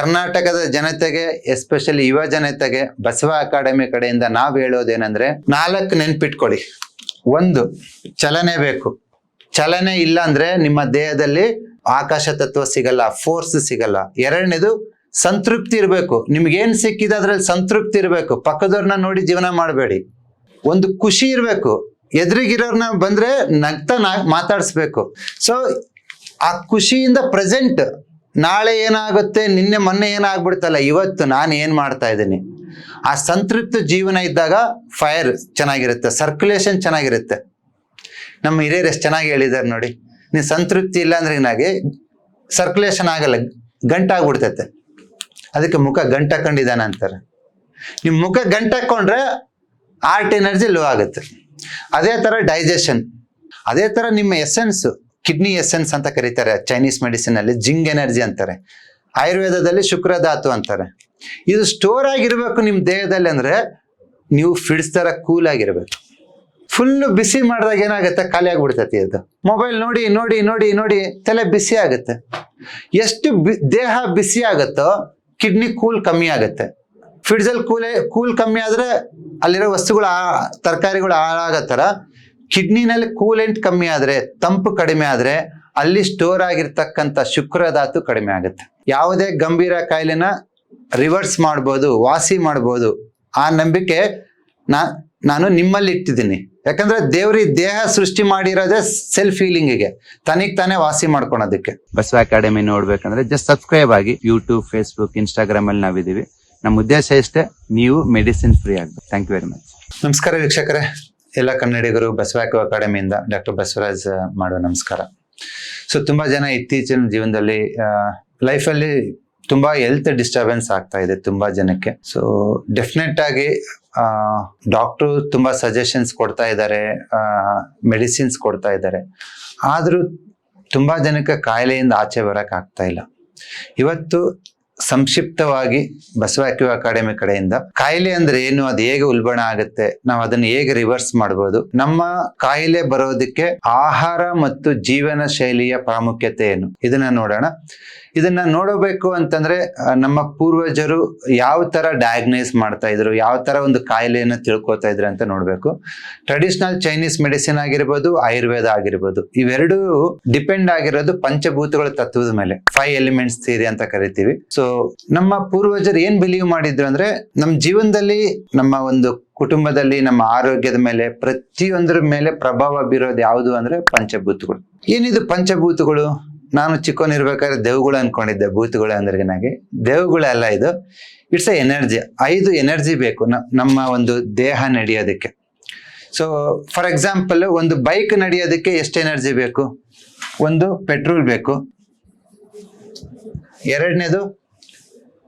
ಕರ್ನಾಟಕದ ಜನತೆಗೆ ಎಸ್ಪೆಷಲಿ ಯುವ ಜನತೆಗೆ, ಬಸವ ಅಕಾಡೆಮಿ ಕಡೆಯಿಂದ ನಾವು ಹೇಳೋದೇನೆಂದ್ರೆ ನಾಲ್ಕು ನೆನ್ಪಿಟ್ಕೊಳ್ಳಿ. ಒಂದು, ಚಲನೆ ಬೇಕು. ಚಲನೆ ಇಲ್ಲ ಅಂದ್ರೆ ನಿಮ್ಮ ದೇಹದಲ್ಲಿ ಆಕಾಶ ತತ್ವ ಸಿಗಲ್ಲ ಫೋರ್ಸ್ ಸಿಗಲ್ಲ. ಎರಡನೇದು, ಸಂತೃಪ್ತಿ ಇರಬೇಕು. ನಿಮ್ಗೇನ್ ಸಿಕ್ಕಿದೆ ಅದ್ರಲ್ಲಿ ಸಂತೃಪ್ತಿ ಇರಬೇಕು. ಪಕ್ಕದವ್ರನ್ನ ನೋಡಿ ಜೀವನ ಮಾಡಬೇಡಿ. ಒಂದು ಖುಷಿ ಇರಬೇಕು. ಎದುರಿಗಿರೋರ್ನ ಬಂದ್ರೆ ನಗ್ತಾ ಮಾತಾಡಿಸ್ಬೇಕು. ಸೊ ಆ ಖುಷಿಯಿಂದ ಪ್ರೆಸೆಂಟ್ ನಾಳೆ ಏನಾಗುತ್ತೆ, ನಿನ್ನೆ ಮೊನ್ನೆ ಏನಾಗ್ಬಿಡ್ತಲ್ಲ, ಇವತ್ತು ನಾನು ಏನು ಮಾಡ್ತಾ ಇದ್ದೀನಿ? ಆ ಸಂತೃಪ್ತ ಜೀವನ ಇದ್ದಾಗ ಫೈರ್ ಚೆನ್ನಾಗಿರುತ್ತೆ ಸರ್ಕ್ಯುಲೇಷನ್ ಚೆನ್ನಾಗಿರುತ್ತೆ. ನಮ್ಮ ಹಿರಿಯರು ಎಷ್ಟು ಚೆನ್ನಾಗಿ ಹೇಳಿದ್ದಾರೆ ನೋಡಿ. ನೀನು ಸಂತೃಪ್ತಿ ಇಲ್ಲ ಅಂದ್ರೆ ಏನಾಗಿ? ಸರ್ಕ್ಯುಲೇಷನ್ ಆಗಲ್ಲ, ಗಂಟಾಗ್ಬಿಡ್ತೈತೆ. ಅದಕ್ಕೆ ಮುಖ ಗಂಟಾಕೊಂಡಿದ್ದಾನೆ ಅಂತಾರೆ. ನಿಮ್ಮ ಮುಖ ಗಂಟಾಕೊಂಡ್ರೆ ಆರ್ಟ್ ಎನರ್ಜಿ ಲೋ ಆಗುತ್ತೆ. ಅದೇ ಥರ ಡೈಜೆಷನ್ ಅದೇ ಥರ ನಿಮ್ಮ ಎಸೆನ್ಸ್ ಕಿಡ್ನಿ ಎಸೆನ್ಸ್ ಅಂತ ಕರೀತಾರೆ ಚೈನೀಸ್ ಮೆಡಿಸಿನ್ ಅಲ್ಲಿ ಜಿಂಗ್ ಎನರ್ಜಿ ಅಂತಾರೆ. ಆಯುರ್ವೇದದಲ್ಲಿ ಶುಕ್ರಧಾತು ಅಂತಾರೆ. ಇದು ಸ್ಟೋರ್ ಆಗಿರ್ಬೇಕು ನಿಮ್ಮ ದೇಹದಲ್ಲಿ ಅಂದ್ರೆ ನೀವು ಫ್ರಿಡ್ಸ್ ತರ ಕೂಲ್ ಆಗಿರ್ಬೇಕು. ಫುಲ್ ಬಿಸಿ ಮಾಡಿದಾಗ ಏನಾಗುತ್ತೆ? ಖಾಲಿ ಆಗ್ಬಿಡ್ತತಿ ಅದು. ಮೊಬೈಲ್ ನೋಡಿ ನೋಡಿ ನೋಡಿ ನೋಡಿ, ತಲೆ ಬಿಸಿ ಆಗುತ್ತೆ. ಎಷ್ಟು ದೇಹ ಬಿಸಿ ಆಗುತ್ತೋ ಕಿಡ್ನಿ ಕೂಲ್ ಕಮ್ಮಿ ಆಗುತ್ತೆ. ಫ್ರಿಡ್ಜಲ್ಲಿ ಕೂಲೇ ಕೂಲ್ ಕಮ್ಮಿ ಆದ್ರೆ ಅಲ್ಲಿರೋ ವಸ್ತುಗಳು ತರಕಾರಿಗಳು ಹಾಳಾಗೋ ಥರ ಕಿಡ್ನಿನಲ್ಲಿ ಕೂಲೆಂಟ್ ಕಮ್ಮಿ ಆದ್ರೆ ತಂಪು ಕಡಿಮೆ ಆದ್ರೆ ಅಲ್ಲಿ ಸ್ಟೋರ್ ಆಗಿರ್ತಕ್ಕಂಥ ಶುಕ್ರಧಾತು ಕಡಿಮೆ ಆಗುತ್ತೆ. ಯಾವುದೇ ಗಂಭೀರ ಕಾಯಿಲೆನ ರಿವರ್ಸ್ ಮಾಡ್ಬೋದು ವಾಸಿ ಮಾಡ್ಬೋದು ಆ ನಂಬಿಕೆ ನಾ ನಾನು ನಿಮ್ಮಲ್ಲಿ ಇಟ್ಟಿದ್ದೀನಿ. ಯಾಕಂದ್ರೆ ದೇವ್ರಿ ದೇಹ ಸೃಷ್ಟಿ ಮಾಡಿರೋದೇ ಸೆಲ್ಫ್ ಫೀಲಿಂಗಿಗೆ ತನಿಗ್ ತಾನೇ ವಾಸಿ ಮಾಡ್ಕೊಳೋದಕ್ಕೆ. ಬಸವ ಅಕಾಡೆಮಿ ನೋಡ್ಬೇಕಂದ್ರೆ ಜಸ್ಟ್ ಸಬ್ಸ್ಕ್ರೈಬ್ ಆಗಿ ಯೂಟ್ಯೂಬ್ ಫೇಸ್ಬುಕ್ ಇನ್ಸ್ಟಾಗ್ರಾಮ್ ಅಲ್ಲಿ ನಾವಿದೀವಿ ನಮ್ಮ ಉದ್ದೇಶ ಇಷ್ಟೇ ನೀವು ಮೆಡಿಸಿನ್ ಫ್ರೀ ಆಗ್ಬೇಕು. ಥ್ಯಾಂಕ್ ಯು ವೆರಿ ಮಚ್ ನಮಸ್ಕಾರ ವೀಕ್ಷಕರೇ. ಎಲ್ಲ ಕನ್ನಡಿಗರು ಬಸವಾಕ ಅಕಾಡೆಮಿಯಿಂದ ಡಾಕ್ಟರ್ ಬಸವರಾಜ್ ಮಾಡುವ ನಮಸ್ಕಾರ. ಸೊ ತುಂಬಾ ಜನ ಇತ್ತೀಚಿನ ಜೀವನದಲ್ಲಿ ಲೈಫಲ್ಲಿ ತುಂಬಾ ಹೆಲ್ತ್ ಡಿಸ್ಟರ್ಬೆನ್ಸ್ ಆಗ್ತಾ ಇದೆ ತುಂಬಾ ಜನಕ್ಕೆ. ಸೊ ಡೆಫಿನೆಟ್ ಆಗಿ ಡಾಕ್ಟ್ರು ತುಂಬಾ ಸಜೆಷನ್ಸ್ ಕೊಡ್ತಾ ಇದ್ದಾರೆ ಮೆಡಿಸಿನ್ಸ್ ಕೊಡ್ತಾ ಇದ್ದಾರೆ. ಆದರೂ ತುಂಬಾ ಜನಕ್ಕೆ ಕಾಯಿಲೆಯಿಂದ ಆಚೆ ಬರೋಕ್ಕಾಗ್ತಾ ಇಲ್ಲ. ಇವತ್ತು ಸಂಕ್ಷಿಪ್ತವಾಗಿ ಬಸವ ಅಕಾಡೆಮಿ ಕಡೆಯಿಂದ. ಕಾಯಿಲೆ ಅಂದ್ರೆ ಏನು? ಅದು ಹೇಗೆ ಉಲ್ಬಣ ಆಗುತ್ತೆ? ನಾವು ಅದನ್ನ ಹೇಗೆ ರಿವರ್ಸ್ ಮಾಡಬಹುದು ನಮ್ಮ ಕಾಯಿಲೆ ಬರೋದಕ್ಕೆ ಆಹಾರ ಮತ್ತು ಜೀವನ ಶೈಲಿಯ ಪ್ರಾಮುಖ್ಯತೆ ಏನು? ಇದನ್ನ ನೋಡೋಣ. ಇದನ್ನ ನೋಡಬೇಕು ಅಂತಂದ್ರೆ ನಮ್ಮ ಪೂರ್ವಜರು ಯಾವ ತರ ಡಯಾಗ್ನೈಸ್ ಮಾಡ್ತಾ ಇದ್ರು, ಯಾವ ತರ ಒಂದು ಕಾಯಿಲೆಯನ್ನು ತಿಳ್ಕೊತಾ ಇದ್ರು ಅಂತ ನೋಡ್ಬೇಕು. ಟ್ರೆಡಿಷನಲ್ ಚೈನೀಸ್ ಮೆಡಿಸಿನ್ ಆಗಿರ್ಬೋದು ಆಯುರ್ವೇದ ಆಗಿರ್ಬೋದು, ಇವೆರಡು ಡಿಪೆಂಡ್ ಆಗಿರೋದು ಪಂಚಭೂತಗಳ ತತ್ವದ ಮೇಲೆ. ಫೈವ್ ಎಲಿಮೆಂಟ್ಸ್ ಥಿಯರಿ ಅಂತ ಕರಿತೀವಿ. ಸೊ ನಮ್ಮ ಪೂರ್ವಜರು ಏನ್ ಬಿಲೀವ್ ಮಾಡಿದ್ರು ಅಂದ್ರೆ, ನಮ್ಮ ಜೀವನದಲ್ಲಿ ನಮ್ಮ ಒಂದು ಕುಟುಂಬದಲ್ಲಿ, ನಮ್ಮ ಆರೋಗ್ಯದ ಮೇಲೆ, ಪ್ರತಿಯೊಂದರ ಮೇಲೆ ಪ್ರಭಾವ ಬೀರೋದು ಯಾವುದು ಅಂದ್ರೆ ಪಂಚಭೂತಗಳು. ಏನಿದು ಪಂಚಭೂತಗಳು? ನಾನು ಚಿಕ್ಕವನಿರ್ಬೇಕಾದ್ರೆ ದೇವುಗಳು ಅನ್ಕೊಂಡಿದ್ದೆ, ಭೂತಗಳು ಅಂದ್ರೆ ನನಗೆ. ದೇವುಗಳೆಲ್ಲ ಇದು. ಇಟ್ಸ್ ಎ ಎನರ್ಜಿ ಐದು ಎನರ್ಜಿ ಬೇಕು. ನಮ್ಮ ಒಂದು ದೇಹ ನಡೆಯೋದಕ್ಕೆ. ಸೊ ಫಾರ್ ಎಕ್ಸಾಂಪಲ್ ಒಂದು ಬೈಕ್ ನಡೆಯೋದಕ್ಕೆ ಎಷ್ಟು ಎನರ್ಜಿ ಬೇಕು? ಒಂದು ಪೆಟ್ರೋಲ್ ಬೇಕು. ಎರಡನೇದು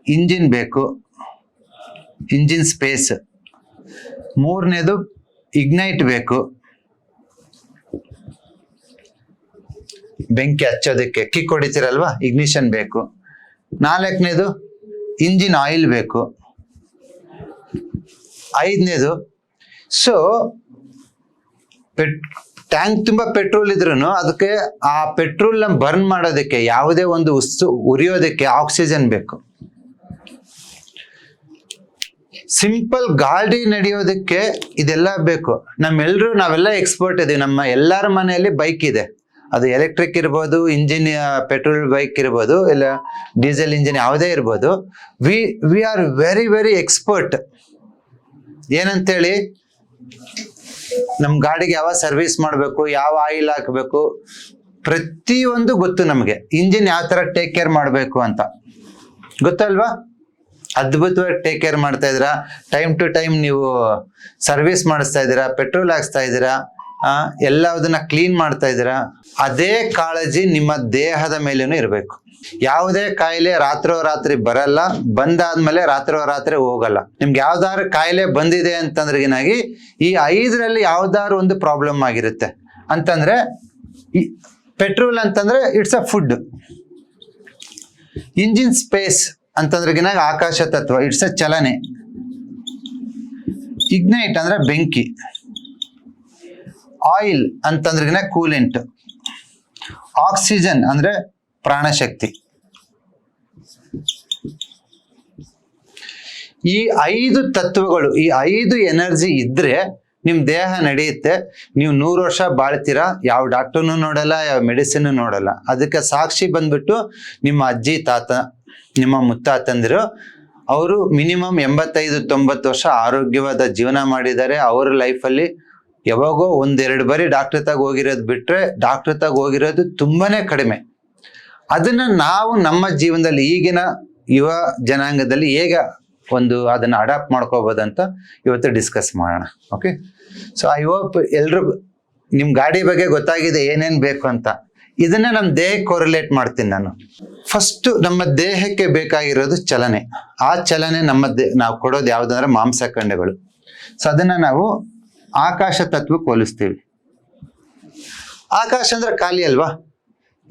ಇಂಜಿನ್ ಬೇಕು. ಇಂಜಿನ್ ಸ್ಪೇಸ್ ಮೂರನೇದು ಇಗ್ನೈಟ್ ಬೇಕು. ಬೆಂಕಿ ಹಚ್ಚೋದಕ್ಕೆ ಕಿಕ್ ಹೊಡಿತೀರಲ್ವಾ ಇಗ್ನಿಷನ್ ಬೇಕು. ನಾಲ್ಕನೇದು, ಇಂಜಿನ್ ಆಯಿಲ್ ಬೇಕು. ಐದನೇದು ಸೊ ಪೆಟ್ ಟ್ಯಾಂಕ್ ತುಂಬ ಪೆಟ್ರೋಲ್ ಇದ್ರೂ ಅದಕ್ಕೆ ಆ ಪೆಟ್ರೋಲ್ನ ಬರ್ನ್ ಮಾಡೋದಕ್ಕೆ ಯಾವುದೇ ಒಂದು ವಸ್ತು ಉರಿಯೋದಕ್ಕೆ ಆಕ್ಸಿಜನ್ ಬೇಕು. ಸಿಂಪಲ್ ಗಾಡಿ ನಡೆಯೋದಕ್ಕೆ ಇದೆಲ್ಲ ಬೇಕು. ನಮ್ಮೆಲ್ಲರೂ ನಾವೆಲ್ಲ ಎಕ್ಸ್ಪರ್ಟ್ ಇದೀವಿ. ನಮ್ಮ ಎಲ್ಲರ ಮನೆಯಲ್ಲಿ ಬೈಕ್ ಇದೆ. ಅದು ಎಲೆಕ್ಟ್ರಿಕ್ ಇರ್ಬೋದು ಇಂಜಿನ್ ಪೆಟ್ರೋಲ್ ಬೈಕ್ ಇರ್ಬೋದು, ಇಲ್ಲ ಡೀಸೆಲ್ ಇಂಜಿನ್ ಯಾವುದೇ ಇರ್ಬೋದು we we are very very expert ಏನಂತೇಳಿ ನಮ್ಮ ಗಾಡಿಗೆ ಯಾವ ಸರ್ವಿಸ್ ಮಾಡಬೇಕು, ಯಾವ ಆಯಿಲ್ ಹಾಕಬೇಕು, ಪ್ರತಿಯೊಂದು ಗೊತ್ತು ನಮಗೆ. ಇಂಜಿನ್ ಯಾವ ಥರ ಟೇಕ್ ಕೇರ್ ಮಾಡಬೇಕು ಅಂತ. ಗೊತ್ತಲ್ವಾ ಅದ್ಭುತವಾಗಿ ಟೇಕ್ ಕೇರ್ ಮಾಡ್ತಾ ಇದ್ದೀರಾ. ಟೈಮ್ ಟು ಟೈಮ್ ನೀವು ಸರ್ವಿಸ್ ಮಾಡಿಸ್ತಾ ಇದ್ದೀರಾ ಪೆಟ್ರೋಲ್ ಹಾಕ್ಸ್ತಾ ಇದ್ದೀರಾ. ಎಲ್ಲದನ್ನ ಕ್ಲೀನ್ ಮಾಡ್ತಾ ಇದ್ದೀರಾ, ಅದೇ ಕಾಳಜಿ ನಿಮ್ಮ ದೇಹದ ಮೇಲೂ ಇರಬೇಕು. ಯಾವುದೇ ಕಾಯಿಲೆ ರಾತ್ರೋ ರಾತ್ರಿ ಬರಲ್ಲ, ಬಂದಾದ್ಮೇಲೆ ರಾತ್ರೋ ರಾತ್ರಿ ಹೋಗಲ್ಲ. ನಿಮ್ಗೆ ಯಾವ್ದಾದ್ರು ಕಾಯಿಲೆ ಬಂದಿದೆ ಅಂತಂದ್ರೆ ಏನಾಗಿ ಈ ಐದರಲ್ಲಿ ಯಾವ್ದಾದ್ರು ಒಂದು ಪ್ರಾಬ್ಲಮ್ ಆಗಿರುತ್ತೆ. ಅಂತಂದ್ರೆ ಪೆಟ್ರೋಲ್ ಅಂತಂದ್ರೆ it's a food engine space ಅಂತಂದ್ರಿಗಿನಾಗ ಆಕಾಶ ತತ್ವ ಇಟ್ಸ್ ಅ ಚಲನೆ. ಇಗ್ನೈಟ್ ಅಂದ್ರೆ ಬೆಂಕಿ. ಆಯಿಲ್ ಅಂತಂದ್ರೆ ಕೂಲೆಂಟ್. ಆಕ್ಸಿಜನ್ ಅಂದ್ರೆ ಪ್ರಾಣಶಕ್ತಿ. ಈ ಐದು ತತ್ವಗಳು, ಈ ಐದು ಎನರ್ಜಿ ಇದ್ರೆ ನಿಮ್ ದೇಹ ನಡೆಯುತ್ತೆ. ನೀವು ನೂರು ವರ್ಷ ಬಾಳ್ತೀರಾ, ಯಾವ ಡಾಕ್ಟರ್ನು ನೋಡಲ್ಲ, ಯಾವ ಮೆಡಿಸಿನ್ ನೋಡಲ್ಲ. ಅದಕ್ಕೆ ಸಾಕ್ಷಿ ಬಂದ್ಬಿಟ್ಟು ನಿಮ್ಮ ಅಜ್ಜಿ, ತಾತ, ನಿಮ್ಮ ಮುತ್ತಾತಂದಿರು, ಅವರು ಮಿನಿಮಮ್ ಎಂಬತ್ತೈದು ತೊಂಬತ್ತು ವರ್ಷ ಆರೋಗ್ಯವಾದ ಜೀವನ ಮಾಡಿದ್ದಾರೆ. ಅವರ ಲೈಫಲ್ಲಿ ಯಾವಾಗೋ ಒಂದೆರಡು ಬಾರಿ ಡಾಕ್ಟರ್ ತಾಗ ಹೋಗಿರೋದು ಬಿಟ್ರೆ ಡಾಕ್ಟರ್ ತಾಗ ಹೋಗಿರೋದು ತುಂಬಾನೇ ಕಡಿಮೆ. ಅದನ್ನ ನಾವು ನಮ್ಮ ಜೀವನದಲ್ಲಿ ಈಗಿನ ಯುವ ಜನಾಂಗದಲ್ಲಿ ಹೇಗೆ ಒಂದು ಅದನ್ನ ಅಡಾಪ್ಟ್ ಮಾಡ್ಕೋಬೋದಂತ ಇವತ್ತು ಡಿಸ್ಕಸ್ ಮಾಡೋಣ. ಓಕೆ ಸೊ ಐ ಹೋಪ್ ಎಲ್ರು ನಿಮ್ಮ ಗಾಡಿ ಬಗ್ಗೆ ಗೊತ್ತಾಗಿದೆ ಏನೇನು ಬೇಕು ಅಂತ. ಇದನ್ನ ನಮ್ಮ ದೇಹಕ್ಕೆ ಕೊರಿಲೇಟ್ ಮಾಡ್ತೀನಿ ನಾನು. ಫಸ್ಟ್ ನಮ್ಮ ದೇಹಕ್ಕೆ ಬೇಕಾಗಿರೋದು ಚಲನೆ. ಆ ಚಲನೆ ನಮ್ಮ ದೇ, ನಾವು ಕೊಡೋದು ಯಾವ್ದಂದ್ರೆ ಮಾಂಸಖಂಡಗಳು. ಸೊ ಅದನ್ನ ನಾವು ಆಕಾಶ ತತ್ವಕ್ಕೆ ಹೋಲಿಸ್ತೀವಿ. ಆಕಾಶ ಅಂದ್ರೆ ಖಾಲಿ ಅಲ್ವಾ?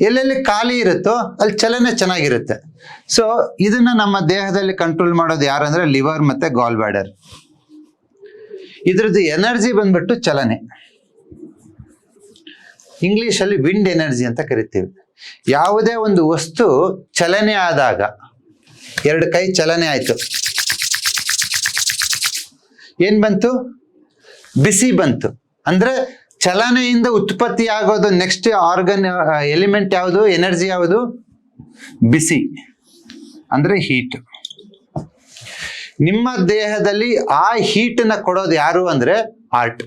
ಎಲ್ಲೆಲ್ಲಿ ಖಾಲಿ ಇರುತ್ತೋ ಅಲ್ಲಿ ಚಲನೆ ಚೆನ್ನಾಗಿರುತ್ತೆ. ಸೊ ಇದನ್ನ ನಮ್ಮ ದೇಹದಲ್ಲಿ ಕಂಟ್ರೋಲ್ ಮಾಡೋದು ಯಾರಂದ್ರೆ ಲಿವರ್ ಮತ್ತೆ ಗಾಲ್ ಬ್ಯಾಡರ್ ಇದ್ರದ್ದು ಎನರ್ಜಿ ಬಂದ್ಬಿಟ್ಟು ಚಲನೆ. ಇಂಗ್ಲಿಷಲ್ಲಿ ವಿಂಡ್ ಎನರ್ಜಿ ಅಂತ ಕರಿತೀವಿ. ಯಾವುದೇ ಒಂದು ವಸ್ತು ಚಲನೆ ಆದಾಗ, ಎರಡು ಕೈ ಚಲನೆ ಆಯ್ತು. ಏನ್ ಬಂತು? ಬಿಸಿ ಬಂತು. ಅಂದ್ರೆ ಚಲನೆಯಿಂದ ಉತ್ಪತ್ತಿ ಆಗೋದು ನೆಕ್ಸ್ಟ್ ಆರ್ಗನ್ ಎಲಿಮೆಂಟ್ ಯಾವುದು? ಎನರ್ಜಿ ಯಾವುದು? ಬಿಸಿ. ಅಂದ್ರೆ ಹೀಟ್ ನಿಮ್ಮ ದೇಹದಲ್ಲಿ ಆ ಹೀಟನ್ನ ಕೊಡೋದು ಯಾರು ಅಂದ್ರೆ ಆರ್ಟ್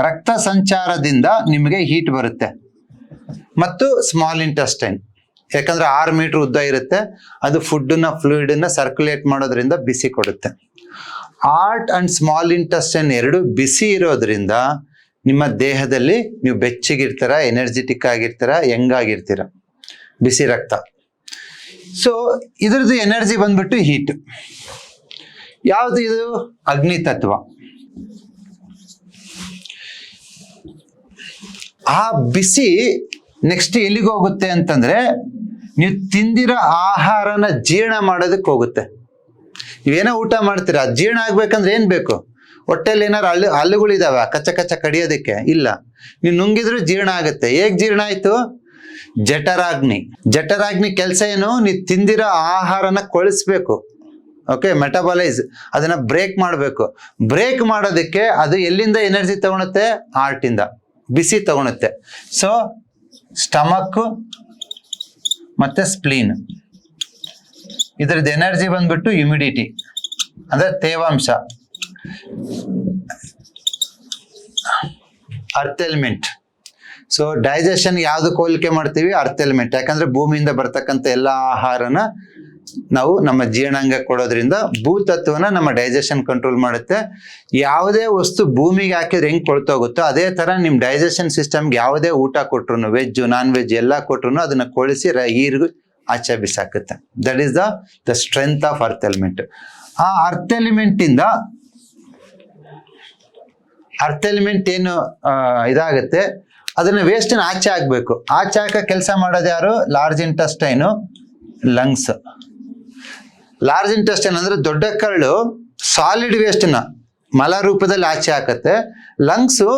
ರಕ್ತ ಸಂಚಾರದಿಂದ ನಿಮಗೆ ಹೀಟ್ ಬರುತ್ತೆ. ಮತ್ತು ಸ್ಮಾಲ್ ಇಂಟೆಸ್ಟೈನ್ ಯಾಕಂದ್ರೆ ಆರು ಮೀಟರ್ ಉದ್ದ ಇರುತ್ತೆ. ಅದು ಫುಡ್ನ ಫ್ಲೂಯಿಡನ್ನ ಸರ್ಕ್ಯುಲೇಟ್ ಮಾಡೋದ್ರಿಂದ ಬಿಸಿ ಕೊಡುತ್ತೆ. ಆರ್ಟ್ ಅಂಡ್ ಸ್ಮಾಲ್ ಇಂಟೆಸ್ಟೈನ್ ಎರಡು ಬಿಸಿ ಇರೋದ್ರಿಂದ ನಿಮ್ಮ ದೇಹದಲ್ಲಿ ನೀವು ಬೆಚ್ಚಗಿರ್ತೀರ, ಎನರ್ಜೆಟಿಕ್ ಆಗಿರ್ತೀರ ಯಂಗ್ ಆಗಿರ್ತೀರ ಬಿಸಿ ರಕ್ತ. ಸೊ ಇದ್ರದ್ದು ಎನರ್ಜಿ ಬಂದ್ಬಿಟ್ಟು ಹೀಟ್. ಯಾವುದು ಇದು? ಅಗ್ನಿ ತತ್ವ. ಆ ಬಿಸಿ ನೆಕ್ಸ್ಟ್ ಎಲ್ಲಿಗೆ ಹೋಗುತ್ತೆ ಅಂತಂದ್ರೆ, ನೀವು ತಿಂದಿರೋ ಆಹಾರನ ಜೀರ್ಣ ಮಾಡೋದಕ್ಕೆ ಹೋಗುತ್ತೆ. ನೀವೇನೋ ಊಟ ಮಾಡ್ತೀರಾ? ಜೀರ್ಣ ಆಗ್ಬೇಕಂದ್ರೆ ಏನ್ ಬೇಕು? ಹೊಟ್ಟೆಲಿ ಏನಾರು ಹಲ್ಲು ಹಲ್ಲುಗಳಿದಾವ ಕಚ್ಚ ಕಚ್ಚ ಕಡಿಯೋದಕ್ಕೆ? ಇಲ್ಲ. ನೀವು ನುಂಗಿದ್ರು ಜೀರ್ಣ ಆಗುತ್ತೆ. ಹೇಗ್ ಜೀರ್ಣ ಆಯ್ತು? ಜಠರಾಗ್ನಿ. ಜಠರಾಗ್ನಿ ಕೆಲಸ ಏನು? ನೀವು ತಿಂದಿರೋ ಆಹಾರನ ಕೊಳಿಸ್ಬೇಕು. ಓಕೆ ಮೆಟಬಲೈಸ್ ಅದನ್ನ ಬ್ರೇಕ್ ಮಾಡಬೇಕು. ಬ್ರೇಕ್ ಮಾಡೋದಕ್ಕೆ ಅದು ಎಲ್ಲಿಂದ ಎನರ್ಜಿ ತಗೊಳುತ್ತೆ? ಹಾರ್ಟಿಂದ ಬಿಸಿ ತಗೊಳುತ್ತೆ. ಸೊ ಸ್ಟಮಕ್ ಮತ್ತೆ ಸ್ಪ್ಲೀನ್ ಇದ್ರದ್ದು ಎನರ್ಜಿ ಬಂದ್ಬಿಟ್ಟು ಹ್ಯುಮಿಡಿಟಿ ಅಂದ್ರೆ ತೇವಾಂಶ. ಅರ್ತ್ ಎಲಿಮೆಂಟ್ ಸೊ ಡೈಜೆಷನ್ ಯಾವ್ದು ಹೋಲಿಕೆ ಮಾಡ್ತೀವಿ? ಅರ್ತ್ ಎಲಿಮೆಂಟ್ ಯಾಕಂದ್ರೆ ಭೂಮಿಯಿಂದ ಬರ್ತಕ್ಕಂತ ಎಲ್ಲ ಆಹಾರನ ನಾವು ನಮ್ಮ ಜೀರ್ಣಾಂಗ ಕೊಡೋದ್ರಿಂದ ಭೂತತ್ವನ ನಮ್ಮ ಡೈಜೆಷನ್ ಕಂಟ್ರೋಲ್ ಮಾಡುತ್ತೆ. ಯಾವುದೇ ವಸ್ತು ಭೂಮಿಗೆ ಹಾಕಿದ್ರೆ ಹೆಂಗ್ ಕೊಳ್ತೋಗುತ್ತೋ ಅದೇ ತರ ನಿಮ್ ಡೈಜೆಷನ್ ಸಿಸ್ಟಮ್ಗೆ ಯಾವುದೇ ಊಟ ಕೊಟ್ರು ವೆಜ್ ನಾನ್ ವೆಜ್ ಎಲ್ಲ ಕೊಟ್ರು ಅದನ್ನ ಕೊಳಿಸಿ ರ- ಹೀರ್ಗು ಆಚೆ ಬಿಸಾಕುತ್ತೆ. That is the the strength of earth element ಆ ಅರ್ತ್ ಎಲಿಮೆಂಟ್ ಇಂದ ಅರ್ತ್ ಎಲಿಮೆಂಟ್ ಏನು ಇದಾಗುತ್ತೆ, ಅದನ್ನ ವೇಸ್ಟ್ ಆಚೆ ಹಾಕ್ಬೇಕು. ಆಚೆ ಹಾಕ ಕೆಲಸ ಮಾಡೋದು ಯಾರು? Large intestine lungs large intestine ಅಂದ್ರೆ ದೊಡ್ಡ ಕರಳು ಸಾಲಿಡ್ ವೇಸ್ಟ್ನ ಮಲ ರೂಪದಲ್ಲಿ ಆಚೆ ಹಾಕತ್ತೆ. ಲಂಗ್ಸು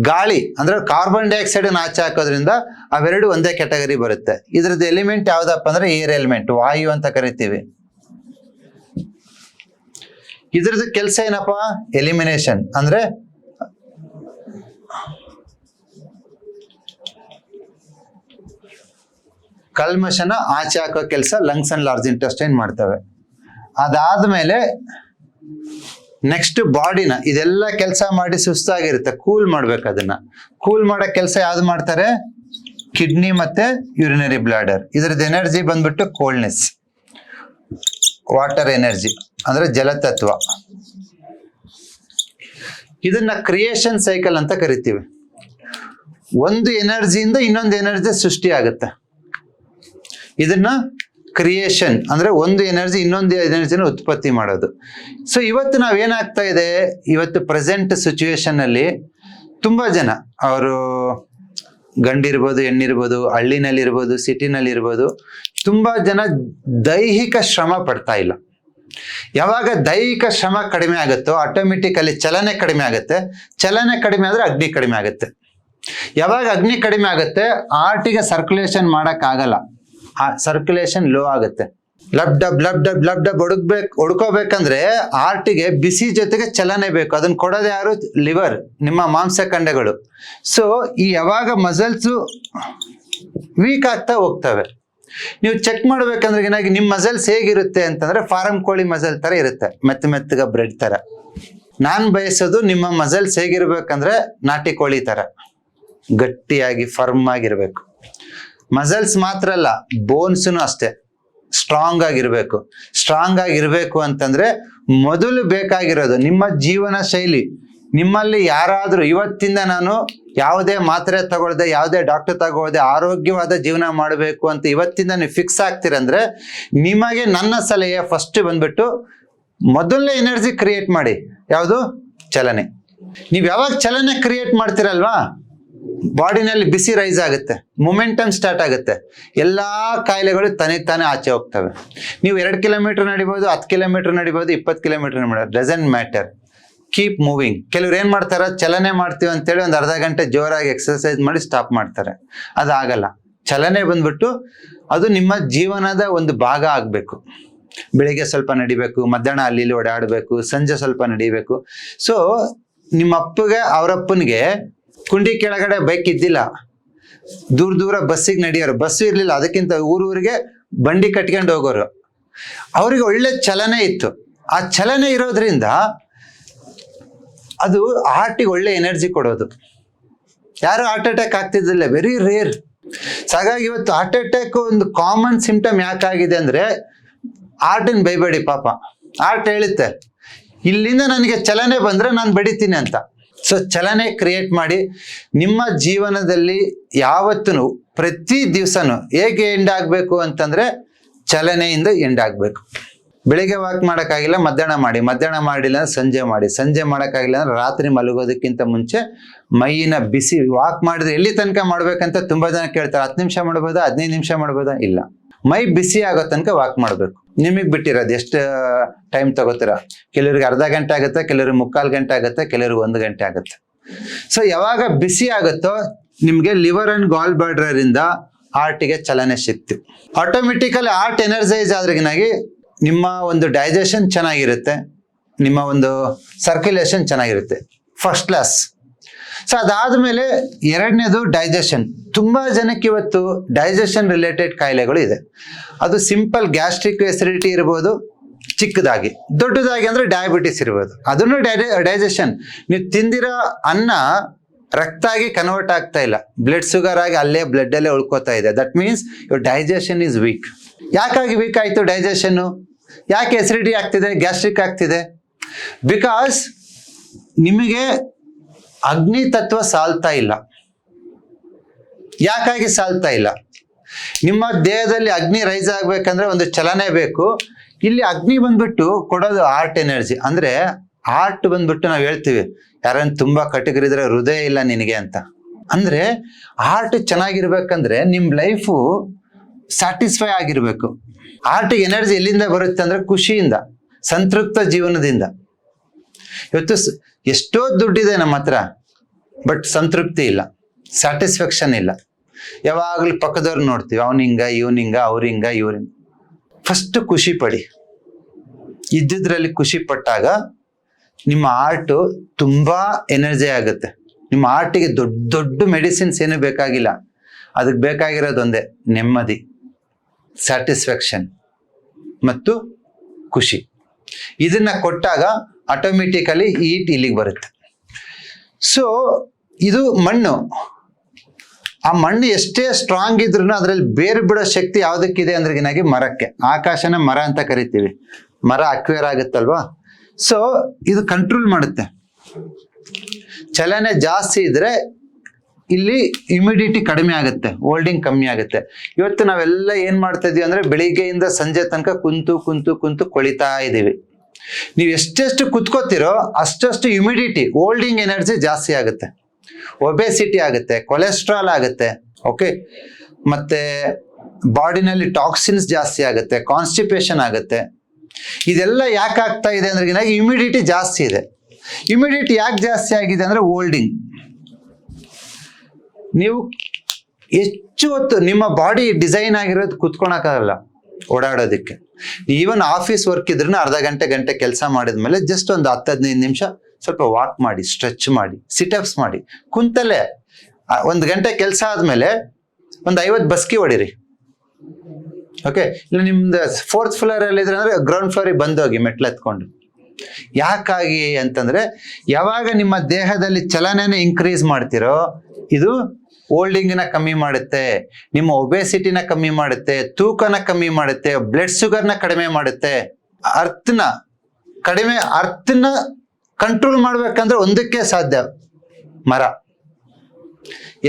ಗಾಳಿ, ಅಂದ್ರೆ ಕಾರ್ಬನ್ ಡೈಆಕ್ಸೈಡ್ ಆಚೆ ಹಾಕೋದ್ರಿಂದ ಅವೆರಡು ಒಂದೇ ಕೆಟಗರಿ ಬರುತ್ತೆ. ಇದ್ರದ್ದು ಎಲಿಮೆಂಟ್ ಯಾವ್ದಪ್ಪ ಅಂದ್ರೆ ಏರ್ ಎಲಿಮೆಂಟ್ ವಾಯು ಅಂತ ಕರಿತೀವಿ. ಇದ್ರದ್ದು ಕೆಲಸ ಏನಪ್ಪ? ಎಲಿಮಿನೇಷನ್ ಅಂದ್ರೆ ಕಲ್ಮಶನ ಆಚೆ ಹಾಕೋ ಕೆಲಸ ಲಂಗ್ಸ್ ಅಂಡ್ ಲಾರ್ಜ್ ಇಂಟೆಸ್ಟೈನ್ ಮಾಡ್ತವೆ. ಅದಾದ್ಮೇಲೆ ನೆಕ್ಸ್ಟ್ ಬಾಡಿನ ಇದೆಲ್ಲ ಕೆಲಸ ಮಾಡಿ ಸುಸ್ತಾಗಿರುತ್ತೆ. ಕೂಲ್ ಮಾಡ್ಬೇಕು ಅದನ್ನ. ಕೂಲ್ ಮಾಡೋ ಕೆಲಸ ಯಾವ್ದು ಮಾಡ್ತಾರೆ? ಕಿಡ್ನಿ ಮತ್ತೆ ಯುರಿನರಿ ಬ್ಲಾಡರ್ ಇದ್ರದ್ದು ಎನರ್ಜಿ ಬಂದ್ಬಿಟ್ಟು ಕೋಲ್ಡ್ನೆಸ್ ವಾಟರ್ ಎನರ್ಜಿ ಅಂದ್ರೆ ಜಲತತ್ವ. ಇದನ್ನ ಕ್ರಿಯೇಷನ್ ಸೈಕಲ್ ಅಂತ ಕರಿತೀವಿ. ಒಂದು ಎನರ್ಜಿಯಿಂದ ಇನ್ನೊಂದು ಎನರ್ಜಿ ಸೃಷ್ಟಿ ಆಗುತ್ತೆ ಇದನ್ನ ಕ್ರಿಯೇಷನ್ ಅಂದ್ರೆ ಒಂದು ಎನರ್ಜಿ ಇನ್ನೊಂದು ಎನರ್ಜಿನ ಉತ್ಪತ್ತಿ ಮಾಡೋದು. ಸೊ ಇವತ್ತು ನಾವೇನಾಗ್ತಾ ಇದೆ? ಇವತ್ತು ಪ್ರೆಸೆಂಟ್ ಸಿಚುವೇಶನ್ ಅಲ್ಲಿ ತುಂಬಾ ಜನ, ಅವರು ಗಂಡಿರ್ಬೋದು, ಹೆಣ್ಣಿರ್ಬೋದು ಹಳ್ಳಿನಲ್ಲಿ ಇರ್ಬೋದು ಸಿಟಿನಲ್ಲಿ ಇರ್ಬೋದು ತುಂಬಾ ಜನ ದೈಹಿಕ ಶ್ರಮ ಪಡ್ತಾ ಇಲ್ಲ. ಯಾವಾಗ ದೈಹಿಕ ಶ್ರಮ ಕಡಿಮೆ ಆಗುತ್ತೋ ಆಟೋಮೆಟಿಕಲಿ ಚಲನೆ ಕಡಿಮೆ ಆಗುತ್ತೆ. ಚಲನೆ ಕಡಿಮೆ ಆದ್ರೆ ಅಗ್ನಿ ಕಡಿಮೆ ಆಗುತ್ತೆ. ಯಾವಾಗ ಅಗ್ನಿ ಕಡಿಮೆ ಆಗುತ್ತೆ ಆರ್ಟಿಗೆ ಸರ್ಕ್ಯುಲೇಷನ್ ಮಾಡೋಕ್ಕಾಗಲ್ಲ. ಆ ಸರ್ಕ್ಯುಲೇಷನ್ ಲೋ ಆಗುತ್ತೆ. Lub dub lub dub lub dub ಹುಡುಕ್ಬೇಕು ಹುಡ್ಕೋಬೇಕಂದ್ರೆ ಹಾರ್ಟಿಗೆ ಬಿಸಿ ಜೊತೆಗೆ ಚಲನೆ ಬೇಕು. ಅದನ್ನ ಕೊಡೋದು ಯಾರು? ಲಿವರ್, ನಿಮ್ಮ ಮಾಂಸಖಂಡಗಳು. ಸೊ ಈ ಯಾವಾಗ ಮಸಲ್ಸು ವೀಕ್ ಆಗ್ತಾ ಹೋಗ್ತವೆ. ನೀವು ಚೆಕ್ ಮಾಡ್ಬೇಕಂದ್ರೆ ಏನಾಗಿ ನಿಮ್ಮ ಮಸಲ್ಸ್ ಹೇಗಿರುತ್ತೆ ಅಂತಂದ್ರೆ ಫಾರಂ ಕೋಳಿ ಮಸಲ್ ತರ ಇರುತ್ತೆ. ಮೆತ್ತ ಮೆತ್ತಗ ಬ್ರೆಡ್ ತರ. ನಾನ್ ಬಯಸೋದು ನಿಮ್ಮ ಮಸಲ್ಸ್ ಹೇಗಿರ್ಬೇಕಂದ್ರೆ ನಾಟಿ ಕೋಳಿ ತರ. ಗಟ್ಟಿಯಾಗಿ, ಫರ್ಮ್ ಆಗಿರ್ಬೇಕು. ಮಸಲ್ಸ್ ಮಾತ್ರ ಅಲ್ಲ ಬೋನ್ಸ್ನು ಅಷ್ಟೇ. ಸ್ಟ್ರಾಂಗ್ ಆಗಿರ್ಬೇಕು. ಸ್ಟ್ರಾಂಗ್ ಆಗಿರ್ಬೇಕು ಅಂತಂದ್ರೆ ಮೊದಲು ಬೇಕಾಗಿರೋದು ನಿಮ್ಮ ಜೀವನ ಶೈಲಿ. ನಿಮ್ಮಲ್ಲಿ ಯಾರಾದರೂ ಇವತ್ತಿಂದ ನಾನು ಯಾವುದೇ ಮಾತ್ರೆ ತಗೊಳ್ದೆ, ಯಾವುದೇ ಡಾಕ್ಟರ್ ತಗೊಳ್ದೆ ಆರೋಗ್ಯವಾದ ಜೀವನ ಮಾಡಬೇಕು ಅಂತ ಇವತ್ತಿಂದ ನೀವು ಫಿಕ್ಸ್ ಆಗ್ತೀರಂದ್ರೆ ನಿಮಗೆ ನನ್ನ ಸಲಹೆ ಫಸ್ಟ್ ಬಂದ್ಬಿಟ್ಟು ಮೊದಲನೇ ಎನರ್ಜಿ ಕ್ರಿಯೇಟ್ ಮಾಡಿ. ಯಾವುದು? ಚಲನೆ. ನೀವು ಯಾವಾಗ ಚಲನೆ ಕ್ರಿಯೇಟ್ ಮಾಡ್ತೀರಲ್ವಾ? ಬಾಡಿನಲ್ಲಿ ಬಿಸಿ ರೈಸ್ ಆಗುತ್ತೆ ಮೊಮೆಂಟಮ್ ಸ್ಟಾರ್ಟ್ ಆಗುತ್ತೆ. ಎಲ್ಲಾ ಕಾಯಿಲೆಗಳು ತನಿ ತಾನೇ ಆಚೆ ಹೋಗ್ತವೆ. ನೀವು ಎರಡು ಕಿಲೋಮೀಟರ್ ನಡಿಬೋದು, ಹತ್ತು ಕಿಲೋಮೀಟರ್ ನಡಿಬೋದು, ಇಪ್ಪತ್ತು ಕಿಲೋಮೀಟರ್ ನಡಿಬೋದು ಡಸೆಂಟ್ ಮ್ಯಾಟರ್ ಕೀಪ್ ಮೂವಿಂಗ್ ಕೆಲವ್ರು ಏನು ಮಾಡ್ತಾರೆ ಚಲನೆ ಮಾಡ್ತೀವಿ ಅಂತೇಳಿ ಒಂದು ಅರ್ಧ ಗಂಟೆ ಜೋರಾಗಿ ಎಕ್ಸರ್ಸೈಸ್ ಮಾಡಿ ಸ್ಟಾಪ್ ಮಾಡ್ತಾರೆ. ಅದಾಗಲ್ಲ. ಚಲನೆ ಬಂದ್ಬಿಟ್ಟು ಅದು ನಿಮ್ಮ ಜೀವನದ ಒಂದು ಭಾಗ ಆಗಬೇಕು. ಬೆಳಿಗ್ಗೆ ಸ್ವಲ್ಪ ನಡಿಬೇಕು, ಮಧ್ಯಾಹ್ನ ಅಲ್ಲಿ ಓಡಾಡಬೇಕು, ಸಂಜೆ ಸ್ವಲ್ಪ ನಡಿಬೇಕು. ಸೊ ನಿಮ್ಮ ಅಪ್ಪಗೆ ಅವರಪ್ಪನಿಗೆ ಕುಂಡಿ ಕೆಳಗಡೆ ಬೈಕ್ ಇದ್ದಿಲ್ಲ. ದೂರ ದೂರ ಬಸ್ಸಿಗೆ ನಡೆಯೋರು. ಬಸ್ಸು ಇರಲಿಲ್ಲ. ಅದಕ್ಕಿಂತ ಊರೂರಿಗೆ ಬಂಡಿ ಕಟ್ಕೊಂಡು ಹೋಗೋರು. ಅವ್ರಿಗೆ ಒಳ್ಳೆ ಚಲನೆ ಇತ್ತು. ಆ ಚಲನೆ ಇರೋದ್ರಿಂದ ಅದು ಹಾರ್ಟಿಗೆ ಒಳ್ಳೆ ಎನರ್ಜಿ ಕೊಡೋದು. ಯಾರು ಹಾರ್ಟ್ ಅಟ್ಯಾಕ್ ಆಗ್ತಿದ್ದಿಲ್ಲ. ವೆರಿ ರೇರ್ ಹಾಗಾಗಿ ಇವತ್ತು ಹಾರ್ಟ್ ಅಟ್ಯಾಕ್ ಒಂದು ಕಾಮನ್ ಸಿಂಪ್ಟಮ್ ಯಾಕಾಗಿದೆ ಅಂದ್ರೆ ಹಾರ್ಟಿನ ಬೈಬೇಡಿ ಪಾಪ. ಹಾರ್ಟ್ ಹೇಳುತ್ತೆ. ಇಲ್ಲಿಂದ ನನಗೆ ಚಲನೆ ಬಂದ್ರೆ ನಾನು ಬಡಿತೀನಿ ಅಂತ. ಸೊ ಚಲನೆ ಕ್ರಿಯೇಟ್ ಮಾಡಿ ನಿಮ್ಮ ಜೀವನದಲ್ಲಿ ಯಾವತ್ತೂ ಪ್ರತಿ ದಿವಸನೂ ಹೇಗೆ ಎಂಡ್ ಆಗಬೇಕು ಅಂತಂದರೆ ಚಲನೆಯಿಂದ ಎಂಡ್ ಆಗಬೇಕು. ಬೆಳಿಗ್ಗೆ ವಾಕ್ ಮಾಡೋಕ್ಕಾಗಿಲ್ಲ, ಮಧ್ಯಾಹ್ನ ಮಾಡಿ. ಮಧ್ಯಾಹ್ನ ಮಾಡಿಲ್ಲ ಅಂದ್ರೆ ಸಂಜೆ ಮಾಡಿ. ಸಂಜೆ ಮಾಡೋಕ್ಕಾಗಿಲ್ಲ ಅಂದ್ರೆ ರಾತ್ರಿ ಮಲಗೋದಕ್ಕಿಂತ ಮುಂಚೆ ಮೈಯಿನ ಬಿಸಿ ವಾಕ್ ಮಾಡಿದ್ರೆ ಎಲ್ಲಿ ತನಕ ಮಾಡ್ಬೇಕಂತ ತುಂಬಾ ಜನ ಕೇಳ್ತಾರೆ. ಹತ್ತು ನಿಮಿಷ ಮಾಡ್ಬೋದಾ? ಹದಿನೈದು ನಿಮಿಷ ಮಾಡ್ಬೋದಾ? ಇಲ್ಲ. ಮೈ ಬಿಸಿ ಆಗೋ ತನಕ ವಾಕ್ ಮಾಡಬೇಕು. ನಿಮಗೆ ಬಿಟ್ಟಿರೋದು. ಎಷ್ಟು ಟೈಮ್ ತಗೋತೀರಾ? ಕೆಲವ್ರಿಗೆ ಅರ್ಧ ಗಂಟೆ ಆಗುತ್ತೆ, ಕೆಲವ್ರಿಗೆ ಮುಕ್ಕಾಲು ಗಂಟೆ ಆಗುತ್ತೆ, ಕೆಲವ್ರಿಗೆ ಒಂದು ಗಂಟೆ ಆಗುತ್ತೆ. ಸೊ ಯಾವಾಗ ಬಿಸಿ ಆಗುತ್ತೋ, ನಿಮಗೆ ಲಿವರ್ ಅಂಡ್ ಗಾಲ್ ಬ್ಲಾಡರ್ ಇಂದ ಹಾರ್ಟಿಗೆ ಚಲನೆ ಸಿಕ್ತು ಆಟೋಮೆಟಿಕಲಿ ಹಾರ್ಟ್ ಎನರ್ಜೈಸ್ ಆದ್ರಿಗಿನಾಗಿ ನಿಮ್ಮ ಒಂದು ಡೈಜೆಷನ್ ಚೆನ್ನಾಗಿರುತ್ತೆ, ನಿಮ್ಮ ಒಂದು ಸರ್ಕ್ಯುಲೇಷನ್ ಚೆನ್ನಾಗಿರುತ್ತೆ. ಫಸ್ಟ್ ಕ್ಲಾಸ್ ಸೊ ಅದಾದ್ಮೇಲೆ ಎರಡನೇದು ಡೈಜೆಷನ್ ತುಂಬಾ ಜನಕ್ಕೆ ಇವತ್ತು ಡೈಜೆಷನ್ ರಿಲೇಟೆಡ್ ಕಾಯಿಲೆಗಳು ಇದೆ. ಅದು ಸಿಂಪಲ್ ಗ್ಯಾಸ್ಟ್ರಿಕ್ ಎಸಿಡಿಟಿ ಇರ್ಬೋದು, ಚಿಕ್ಕದಾಗಿ. ದೊಡ್ಡದಾಗಿ ಅಂದ್ರೆ ಡಯಾಬಿಟಿಸ್ ಇರ್ಬೋದು. ಅದನ್ನು ಡೈಜೆಷನ್ ನೀವು ತಿಂದಿರೋ ಅನ್ನ ರಕ್ತ ಆಗಿ ಕನ್ವರ್ಟ್ ಆಗ್ತಾ ಇಲ್ಲ. ಬ್ಲಡ್ ಶುಗರ್ ಆಗಿ ಅಲ್ಲೇ ಬ್ಲಡ್ ಅಲ್ಲೇ ಉಳ್ಕೋತಾ ಇದೆ. That means your digestion is weak ಯಾಕಾಗಿ ವೀಕ್ ಆಯಿತು ಡೈಜೆಷನ್ ಯಾಕೆ ಎಸಿಡಿಟಿ ಆಗ್ತಿದೆ? ಗ್ಯಾಸ್ಟ್ರಿಕ್ ಆಗ್ತಿದೆ? ಬಿಕಾಸ್ ನಿಮಗೆ ಅಗ್ನಿ ತತ್ವ ಸಾಲ್ತಾ ಇಲ್ಲ. ಯಾಕಾಗಿ ಸಾಲ್ತಾ ಇಲ್ಲ? ನಿಮ್ಮ ದೇಹದಲ್ಲಿ ಅಗ್ನಿ ರೈಸ್ ಆಗ್ಬೇಕಂದ್ರೆ ಒಂದು ಚಲನೆ ಬೇಕು. ಇಲ್ಲಿ ಅಗ್ನಿ ಬಂದ್ಬಿಟ್ಟು ಕೊಡೋದು ಆರ್ಟ್ ಎನರ್ಜಿ ಅಂದ್ರೆ ಆರ್ಟ್ ಬಂದ್ಬಿಟ್ಟು ನಾವು ಹೇಳ್ತೀವಿ, ಯಾರನ್ನ ತುಂಬಾ ಕಟಗರಿದ್ರೆ ಹೃದಯ ಇಲ್ಲ ನಿನಗೆ ಅಂತ. ಅಂದ್ರೆ ಆರ್ಟ್ ಚೆನ್ನಾಗಿರ್ಬೇಕಂದ್ರೆ ನಿಮ್ ಲೈಫು ಸ್ಯಾಟಿಸ್ಫೈ ಆಗಿರ್ಬೇಕು. ಆರ್ಟಿಗೆ ಎನರ್ಜಿ ಎಲ್ಲಿಂದ ಬರುತ್ತೆ ಅಂದ್ರೆ ಖುಷಿಯಿಂದ, ಸಂತೃಪ್ತ ಜೀವನದಿಂದ. ಇವತ್ತು ಎಷ್ಟೋ ದುಡ್ಡಿದೆ ನಮ್ಮ ಹತ್ರ ಬಟ್ ಸಂತೃಪ್ತಿ ಇಲ್ಲ ಸ್ಯಾಟಿಸ್ಫ್ಯಾಕ್ಷನ್ ಇಲ್ಲ. ಯಾವಾಗಲೂ ಪಕ್ಕದವ್ರು ನೋಡ್ತೀವಿ, ಅವನ ಹಿಂಗ, ಇವನ್ ಹಿಂಗ, ಅವ್ರ ಹಿಂಗ, ಇವ್ರ ಫಸ್ಟ್ ಖುಷಿ ಪಡಿ. ಇದ್ದಿದ್ರಲ್ಲಿ ಖುಷಿ ಪಟ್ಟಾಗ ನಿಮ್ಮ ಆರ್ಟು ತುಂಬಾ ಎನರ್ಜಿ ಆಗುತ್ತೆ. ನಿಮ್ಮ ಆರ್ಟಿಗೆ ದೊಡ್ಡ ದೊಡ್ಡ ಮೆಡಿಸಿನ್ಸ್ ಏನು ಬೇಕಾಗಿಲ್ಲ. ಅದಕ್ಕೆ ಬೇಕಾಗಿರೋದೊಂದೇ ನೆಮ್ಮದಿ ಸ್ಯಾಟಿಸ್ಫ್ಯಾಕ್ಷನ್ ಮತ್ತು ಖುಷಿ. ಇದನ್ನ ಕೊಟ್ಟಾಗ ಆಟೋಮೆಟಿಕಲಿ ಈಟ್ ಇಲ್ಲಿಗೆ ಬರುತ್ತೆ. ಸೊ ಇದು ಮಣ್ಣು. ಆ ಮಣ್ಣು ಎಷ್ಟೇ ಸ್ಟ್ರಾಂಗ್ ಇದ್ರೂ ಅದರಲ್ಲಿ ಬೇರೆ ಬಿಡೋ ಶಕ್ತಿ ಯಾವುದಕ್ಕಿದೆ ಅಂದ್ರೆಗಿನಾಗಿ ಮರಕ್ಕೆ. ಆಕಾಶನ ಮರ ಅಂತ ಕರಿತೀವಿ. ಮರ ಅಕ್ವೇರ್ ಆಗುತ್ತಲ್ವಾ? ಸೊ ಇದು ಕಂಟ್ರೋಲ್ ಮಾಡುತ್ತೆ. ಚಲನೆ ಜಾಸ್ತಿ ಇದ್ರೆ ಇಲ್ಲಿ ಇಮಿಡಿಟಿ ಕಡಿಮೆ ಆಗುತ್ತೆ ಹೋಲ್ಡಿಂಗ್ ಕಮ್ಮಿ ಆಗುತ್ತೆ. ಇವತ್ತು ನಾವೆಲ್ಲ ಏನ್ ಮಾಡ್ತಾ ಇದೀವಿ ಅಂದ್ರೆ ಬೆಳಿಗ್ಗೆಯಿಂದ ಸಂಜೆ ತನಕ ಕುಂತು ಕುಂತು ಕುಂತು ಕೊಳಿತಾ ಇದೀವಿ. ನೀವು ಎಷ್ಟೆಷ್ಟು ಕುತ್ಕೋತಿರೋ ಅಷ್ಟಷ್ಟು ಇಮಿಡಿಟಿ ಓಲ್ಡಿಂಗ್ ಎನರ್ಜಿ ಜಾಸ್ತಿ ಆಗುತ್ತೆ. ಒಬೆಸಿಟಿ ಆಗುತ್ತೆ ಕೊಲೆಸ್ಟ್ರಾಲ್ ಆಗುತ್ತೆ ಓಕೆ ಮತ್ತೆ ಬಾಡಿನಲ್ಲಿ ಟಾಕ್ಸಿನ್ಸ್ ಜಾಸ್ತಿ ಆಗುತ್ತೆ ಕಾನ್ಸ್ಟಿಪೇಷನ್ ಆಗುತ್ತೆ. ಇದೆಲ್ಲ ಯಾಕೆ ಆಗ್ತಾ ಇದೆ ಅಂದ್ರೆ ಇಮಿಡಿಟಿ ಜಾಸ್ತಿ ಇದೆ. ಇಮಿಡಿಟಿ ಯಾಕೆ ಜಾಸ್ತಿ ಆಗಿದೆ ಅಂದ್ರೆ ಓಲ್ಡಿಂಗ್ ನೀವು ಹೆಚ್ಚು ಹೊತ್ತು ನಿಮ್ಮ ಬಾಡಿ ಡಿಸೈನ್ ಆಗಿರೋದು ಕುತ್ಕೊಳಕ್ಕಾಗಲ್ಲ ಓಡಾಡೋದಕ್ಕೆ. ಈವನ್ ಆಫೀಸ್ ವರ್ಕ್ ಇದ್ರೂ ಅರ್ಧ ಗಂಟೆ ಗಂಟೆ ಕೆಲಸ ಮಾಡಿದ್ಮೇಲೆ ಜಸ್ಟ್ ಒಂದು ಹತ್ತು ಹದಿನೈದು ನಿಮಿಷ ಸ್ವಲ್ಪ ವಾಕ್ ಮಾಡಿ ಸ್ಟ್ರೆಚ್ ಮಾಡಿ ಸಿಟಪ್ಸ್ ಮಾಡಿ. ಕುಂತಲ್ಲೇ ಒಂದು ಗಂಟೆ ಕೆಲಸ ಆದ್ಮೇಲೆ ಒಂದು ಐವತ್ತು ಬಸ್ಕಿ ಹೊಡಿರಿ. ಓಕೆ ಇಲ್ಲ ನಿಮ್ದು ಫೋರ್ತ್ ಫ್ಲೋರ್ ಅಲ್ಲಿ ಇದ್ರೆ ಅಂದ್ರೆ ಗ್ರೌಂಡ್ ಫ್ಲೋರಿಗೆ ಬಂದೋಗಿ ಮೆಟ್ಲು ಎತ್ಕೊಂಡು ಯಾಕಾಗಿ ಅಂತಂದ್ರೆ ಯಾವಾಗ ನಿಮ್ಮ ದೇಹದಲ್ಲಿ ಚಲನೆನ ಇನ್ಕ್ರೀಸ್ ಮಾಡ್ತಿರೋ, ಇದು ಓಲ್ಡಿಂಗ್ನ ಕಮ್ಮಿ ಮಾಡುತ್ತೆ, ನಿಮ್ಮ ಒಬೆಸಿಟಿನ ಕಮ್ಮಿ ಮಾಡುತ್ತೆ, ತೂಕನ ಕಮ್ಮಿ ಮಾಡುತ್ತೆ ಬ್ಲಡ್ ಶುಗರ್ನ ಕಡಿಮೆ ಮಾಡುತ್ತೆ. ಅರ್ಥನ, ಕಡಿಮೆ ಅರ್ಥನ ಕಂಟ್ರೋಲ್ ಮಾಡ್ಬೇಕಂದ್ರೆ ಒಂದಕ್ಕೆ ಸಾಧ್ಯ, ಮರ.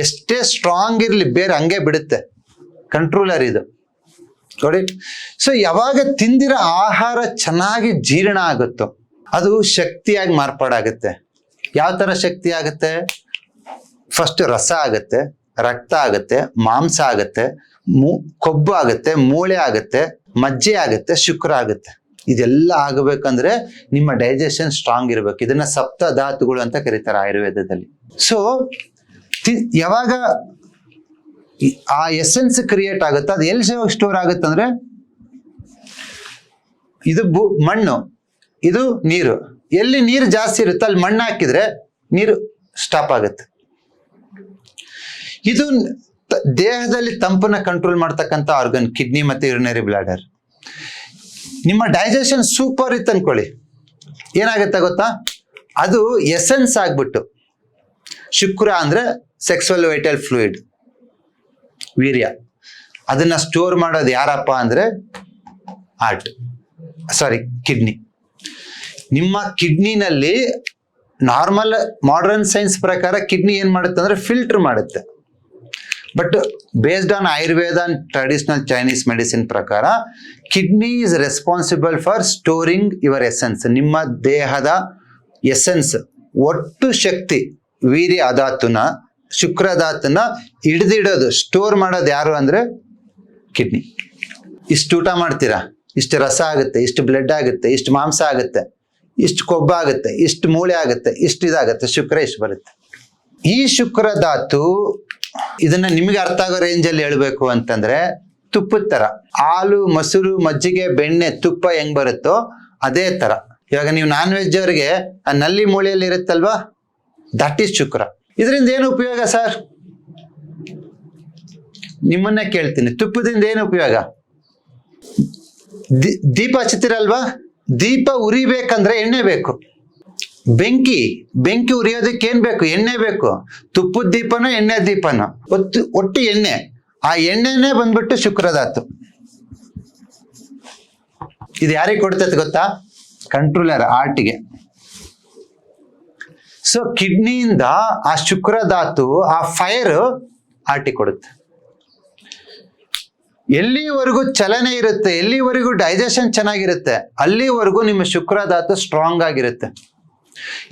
ಎಷ್ಟೇ ಸ್ಟ್ರಾಂಗ್ ಇರಲಿ ಬೇರೆ ಹಂಗೆ ಬಿಡುತ್ತೆ ಕಂಟ್ರೋಲರ್ ಇದು. ನೋಡಿ ಸೊ ಯಾವಾಗ ತಿಂದಿರೋ ಆಹಾರ ಚೆನ್ನಾಗಿ ಜೀರ್ಣ ಆಗುತ್ತೋ, ಅದು ಶಕ್ತಿಯಾಗಿ ಮಾರ್ಪಾಡಾಗುತ್ತೆ. ಯಾವ ಥರ ಶಕ್ತಿ ಆಗುತ್ತೆ? ಫಸ್ಟ್ ರಸ ಆಗುತ್ತೆ, ರಕ್ತ ಆಗುತ್ತೆ, ಮಾಂಸ ಆಗುತ್ತೆ, ಮೂ, ಕೊಬ್ಬು ಆಗುತ್ತೆ, ಮೂಳೆ ಆಗುತ್ತೆ, ಮಜ್ಜೆ ಆಗುತ್ತೆ, ಶುಕ್ರ ಆಗುತ್ತೆ. ಇದೆಲ್ಲ ಆಗಬೇಕಂದ್ರೆ ನಿಮ್ಮ ಡೈಜೆಷನ್ ಸ್ಟ್ರಾಂಗ್ ಇರಬೇಕು. ಇದನ್ನ ಸಪ್ತ ಧಾತುಗಳು ಅಂತ ಕರೀತಾರೆ ಆಯುರ್ವೇದದಲ್ಲಿ. ಸೊ ಯಾವಾಗ ಆ ಎಸೆನ್ಸ್ ಕ್ರಿಯೇಟ್ ಆಗುತ್ತೆ, ಅದು ಎಲ್ಲಿ ಸ್ಟೋರ್ ಆಗುತ್ತೆ ಅಂದ್ರೆ ಇದು ಭೂ ಮಣ್ಣು, ಇದು ನೀರು. ಎಲ್ಲಿ ನೀರು ಜಾಸ್ತಿ ಇರುತ್ತೆ, ಅಲ್ಲಿ ಮಣ್ಣು ಹಾಕಿದ್ರೆ ನೀರು ಸ್ಟಾಪ್ ಆಗುತ್ತೆ. ಇದು ದೇಹದಲ್ಲಿ ತಂಪನ್ನ ಕಂಟ್ರೋಲ್ ಮಾಡ್ತಕ್ಕಂಥ ಆರ್ಗನ್ ಕಿಡ್ನಿ ಮತ್ತೆ ಯುರಿನರಿ ಬ್ಲಾಡರ್ ನಿಮ್ಮ ಡೈಜೆಷನ್ ಸೂಪರ್ ಇತ್ತು ಅನ್ಕೊಳ್ಳಿ. ಏನಾಗುತ್ತೆ ಗೊತ್ತಾ? ಅದು ಎಸೆನ್ಸ್ ಆಗ್ಬಿಟ್ಟು. ಶುಕ್ರ ಅಂದ್ರೆ ಸೆಕ್ಸುವಲ್ ವೈಟಲ್ ಫ್ಲೂಯಿಡ್ ವೀರ್ಯ. ಅದನ್ನ ಸ್ಟೋರ್ ಮಾಡೋದು ಯಾರಪ್ಪ ಅಂದ್ರೆ ಹಾರ್ಟ್ ಸಾರಿ ಕಿಡ್ನಿ ನಿಮ್ಮ ಕಿಡ್ನಿನಲ್ಲಿ ನಾರ್ಮಲ್ ಮಾಡರ್ನ್ ಸೈನ್ಸ್ ಪ್ರಕಾರ ಕಿಡ್ನಿ ಏನು ಮಾಡುತ್ತೆ ಅಂದ್ರೆ ಫಿಲ್ಟರ್ ಮಾಡುತ್ತೆ. But based on Ayurveda and traditional Chinese medicine ಪ್ರಕಾರ kidney is responsible for storing your essence ನಿಮ್ಮ ದೇಹದ ಎಸೆನ್ಸ್ ಒಟ್ಟು ಶಕ್ತಿ, ವೀರ್ಯ ಧಾತುನ ಶುಕ್ರಧಾತುನ ಹಿಡಿದಿಡೋದು ಸ್ಟೋರ್ ಮಾಡೋದು ಯಾರು ಅಂದ್ರೆ ಕಿಡ್ನಿ ಇಷ್ಟು ಊಟ ಮಾಡ್ತೀರಾ? ಇಷ್ಟು ರಸ ಆಗುತ್ತೆ, ಇಷ್ಟು ಬ್ಲಡ್ ಆಗುತ್ತೆ, ಇಷ್ಟು ಮಾಂಸ ಆಗುತ್ತೆ, ಇಷ್ಟು ಕೊಬ್ಬು ಆಗುತ್ತೆ, ಇಷ್ಟು ಮೂಳೆ ಆಗುತ್ತೆ, ಇಷ್ಟು ಇದಾಗುತ್ತೆ, ಶುಕ್ರ ಇಷ್ಟು ಬರುತ್ತೆ. ಈ ಶುಕ್ರ ಧಾತು ಇದನ್ನ ನಿಮಗೆ ಅರ್ಥ ಆಗೋ ರೇಂಜಲ್ಲಿ ಹೇಳಬೇಕು ಅಂತಂದ್ರೆ ತುಪ್ಪದ ತರ. ಹಾಲು, ಮೊಸರು, ಮಜ್ಜಿಗೆ, ಬೆಣ್ಣೆ, ತುಪ್ಪ ಹೆಂಗ್ ಬರುತ್ತೋ ಅದೇ ತರ. ಇವಾಗ ನೀವು ನಾನ್ ವೆಜ್ ಅವರಿಗೆ ಆ ನಲ್ಲಿ ಮೂಳೆಯಲ್ಲಿ ಇರುತ್ತಲ್ವಾ? That is shukra. ಇದರಿಂದ ಏನು ಉಪಯೋಗ ಸರ್ ನಿಮ್ಮನ್ನ ಕೇಳ್ತೀನಿ. ತುಪ್ಪದಿಂದ ಏನು ಉಪಯೋಗ? ದೀಪ ಹಚ್ಚುತ್ತೀರಲ್ವಾ ದೀಪ ಉರಿಬೇಕಂದ್ರೆ ಎಣ್ಣೆ ಬೇಕು. ಬೆಂಕಿ ಬೆಂಕಿ ಉರಿಯೋದಕ್ಕೆ ಏನ್ ಬೇಕು? ಎಣ್ಣೆ ಬೇಕು. ತುಪ್ಪದ ದೀಪನೋ ಎಣ್ಣೆ ದೀಪನೋ? ಒಟ್ಟು ಒಟ್ಟು ಎಣ್ಣೆ. ಆ ಎಣ್ಣೆನೇ ಬಂದ್ಬಿಟ್ಟು ಶುಕ್ರಧಾತು ಇದು ಯಾರಿಗೆ ಕೊಡ್ತೈತೆ ಗೊತ್ತಾ? ಕಂಟ್ರೋಲರ್ ಆರ್ಟಿಗೆ. ಸೊ ಕಿಡ್ನಿಯಿಂದ ಆ ಶುಕ್ರಧಾತು ಆ ಫೈರ್ ಆರ್ಟಿ ಕೊಡುತ್ತೆ. ಎಲ್ಲಿವರೆಗೂ ಚಲನೆ ಇರುತ್ತೆ, ಎಲ್ಲಿವರೆಗೂ ಡೈಜೆಷನ್ ಚೆನ್ನಾಗಿರುತ್ತೆ, ಅಲ್ಲಿವರೆಗೂ ನಿಮ್ಮ ಶುಕ್ರಧಾತು ಸ್ಟ್ರಾಂಗ್ ಆಗಿರುತ್ತೆ.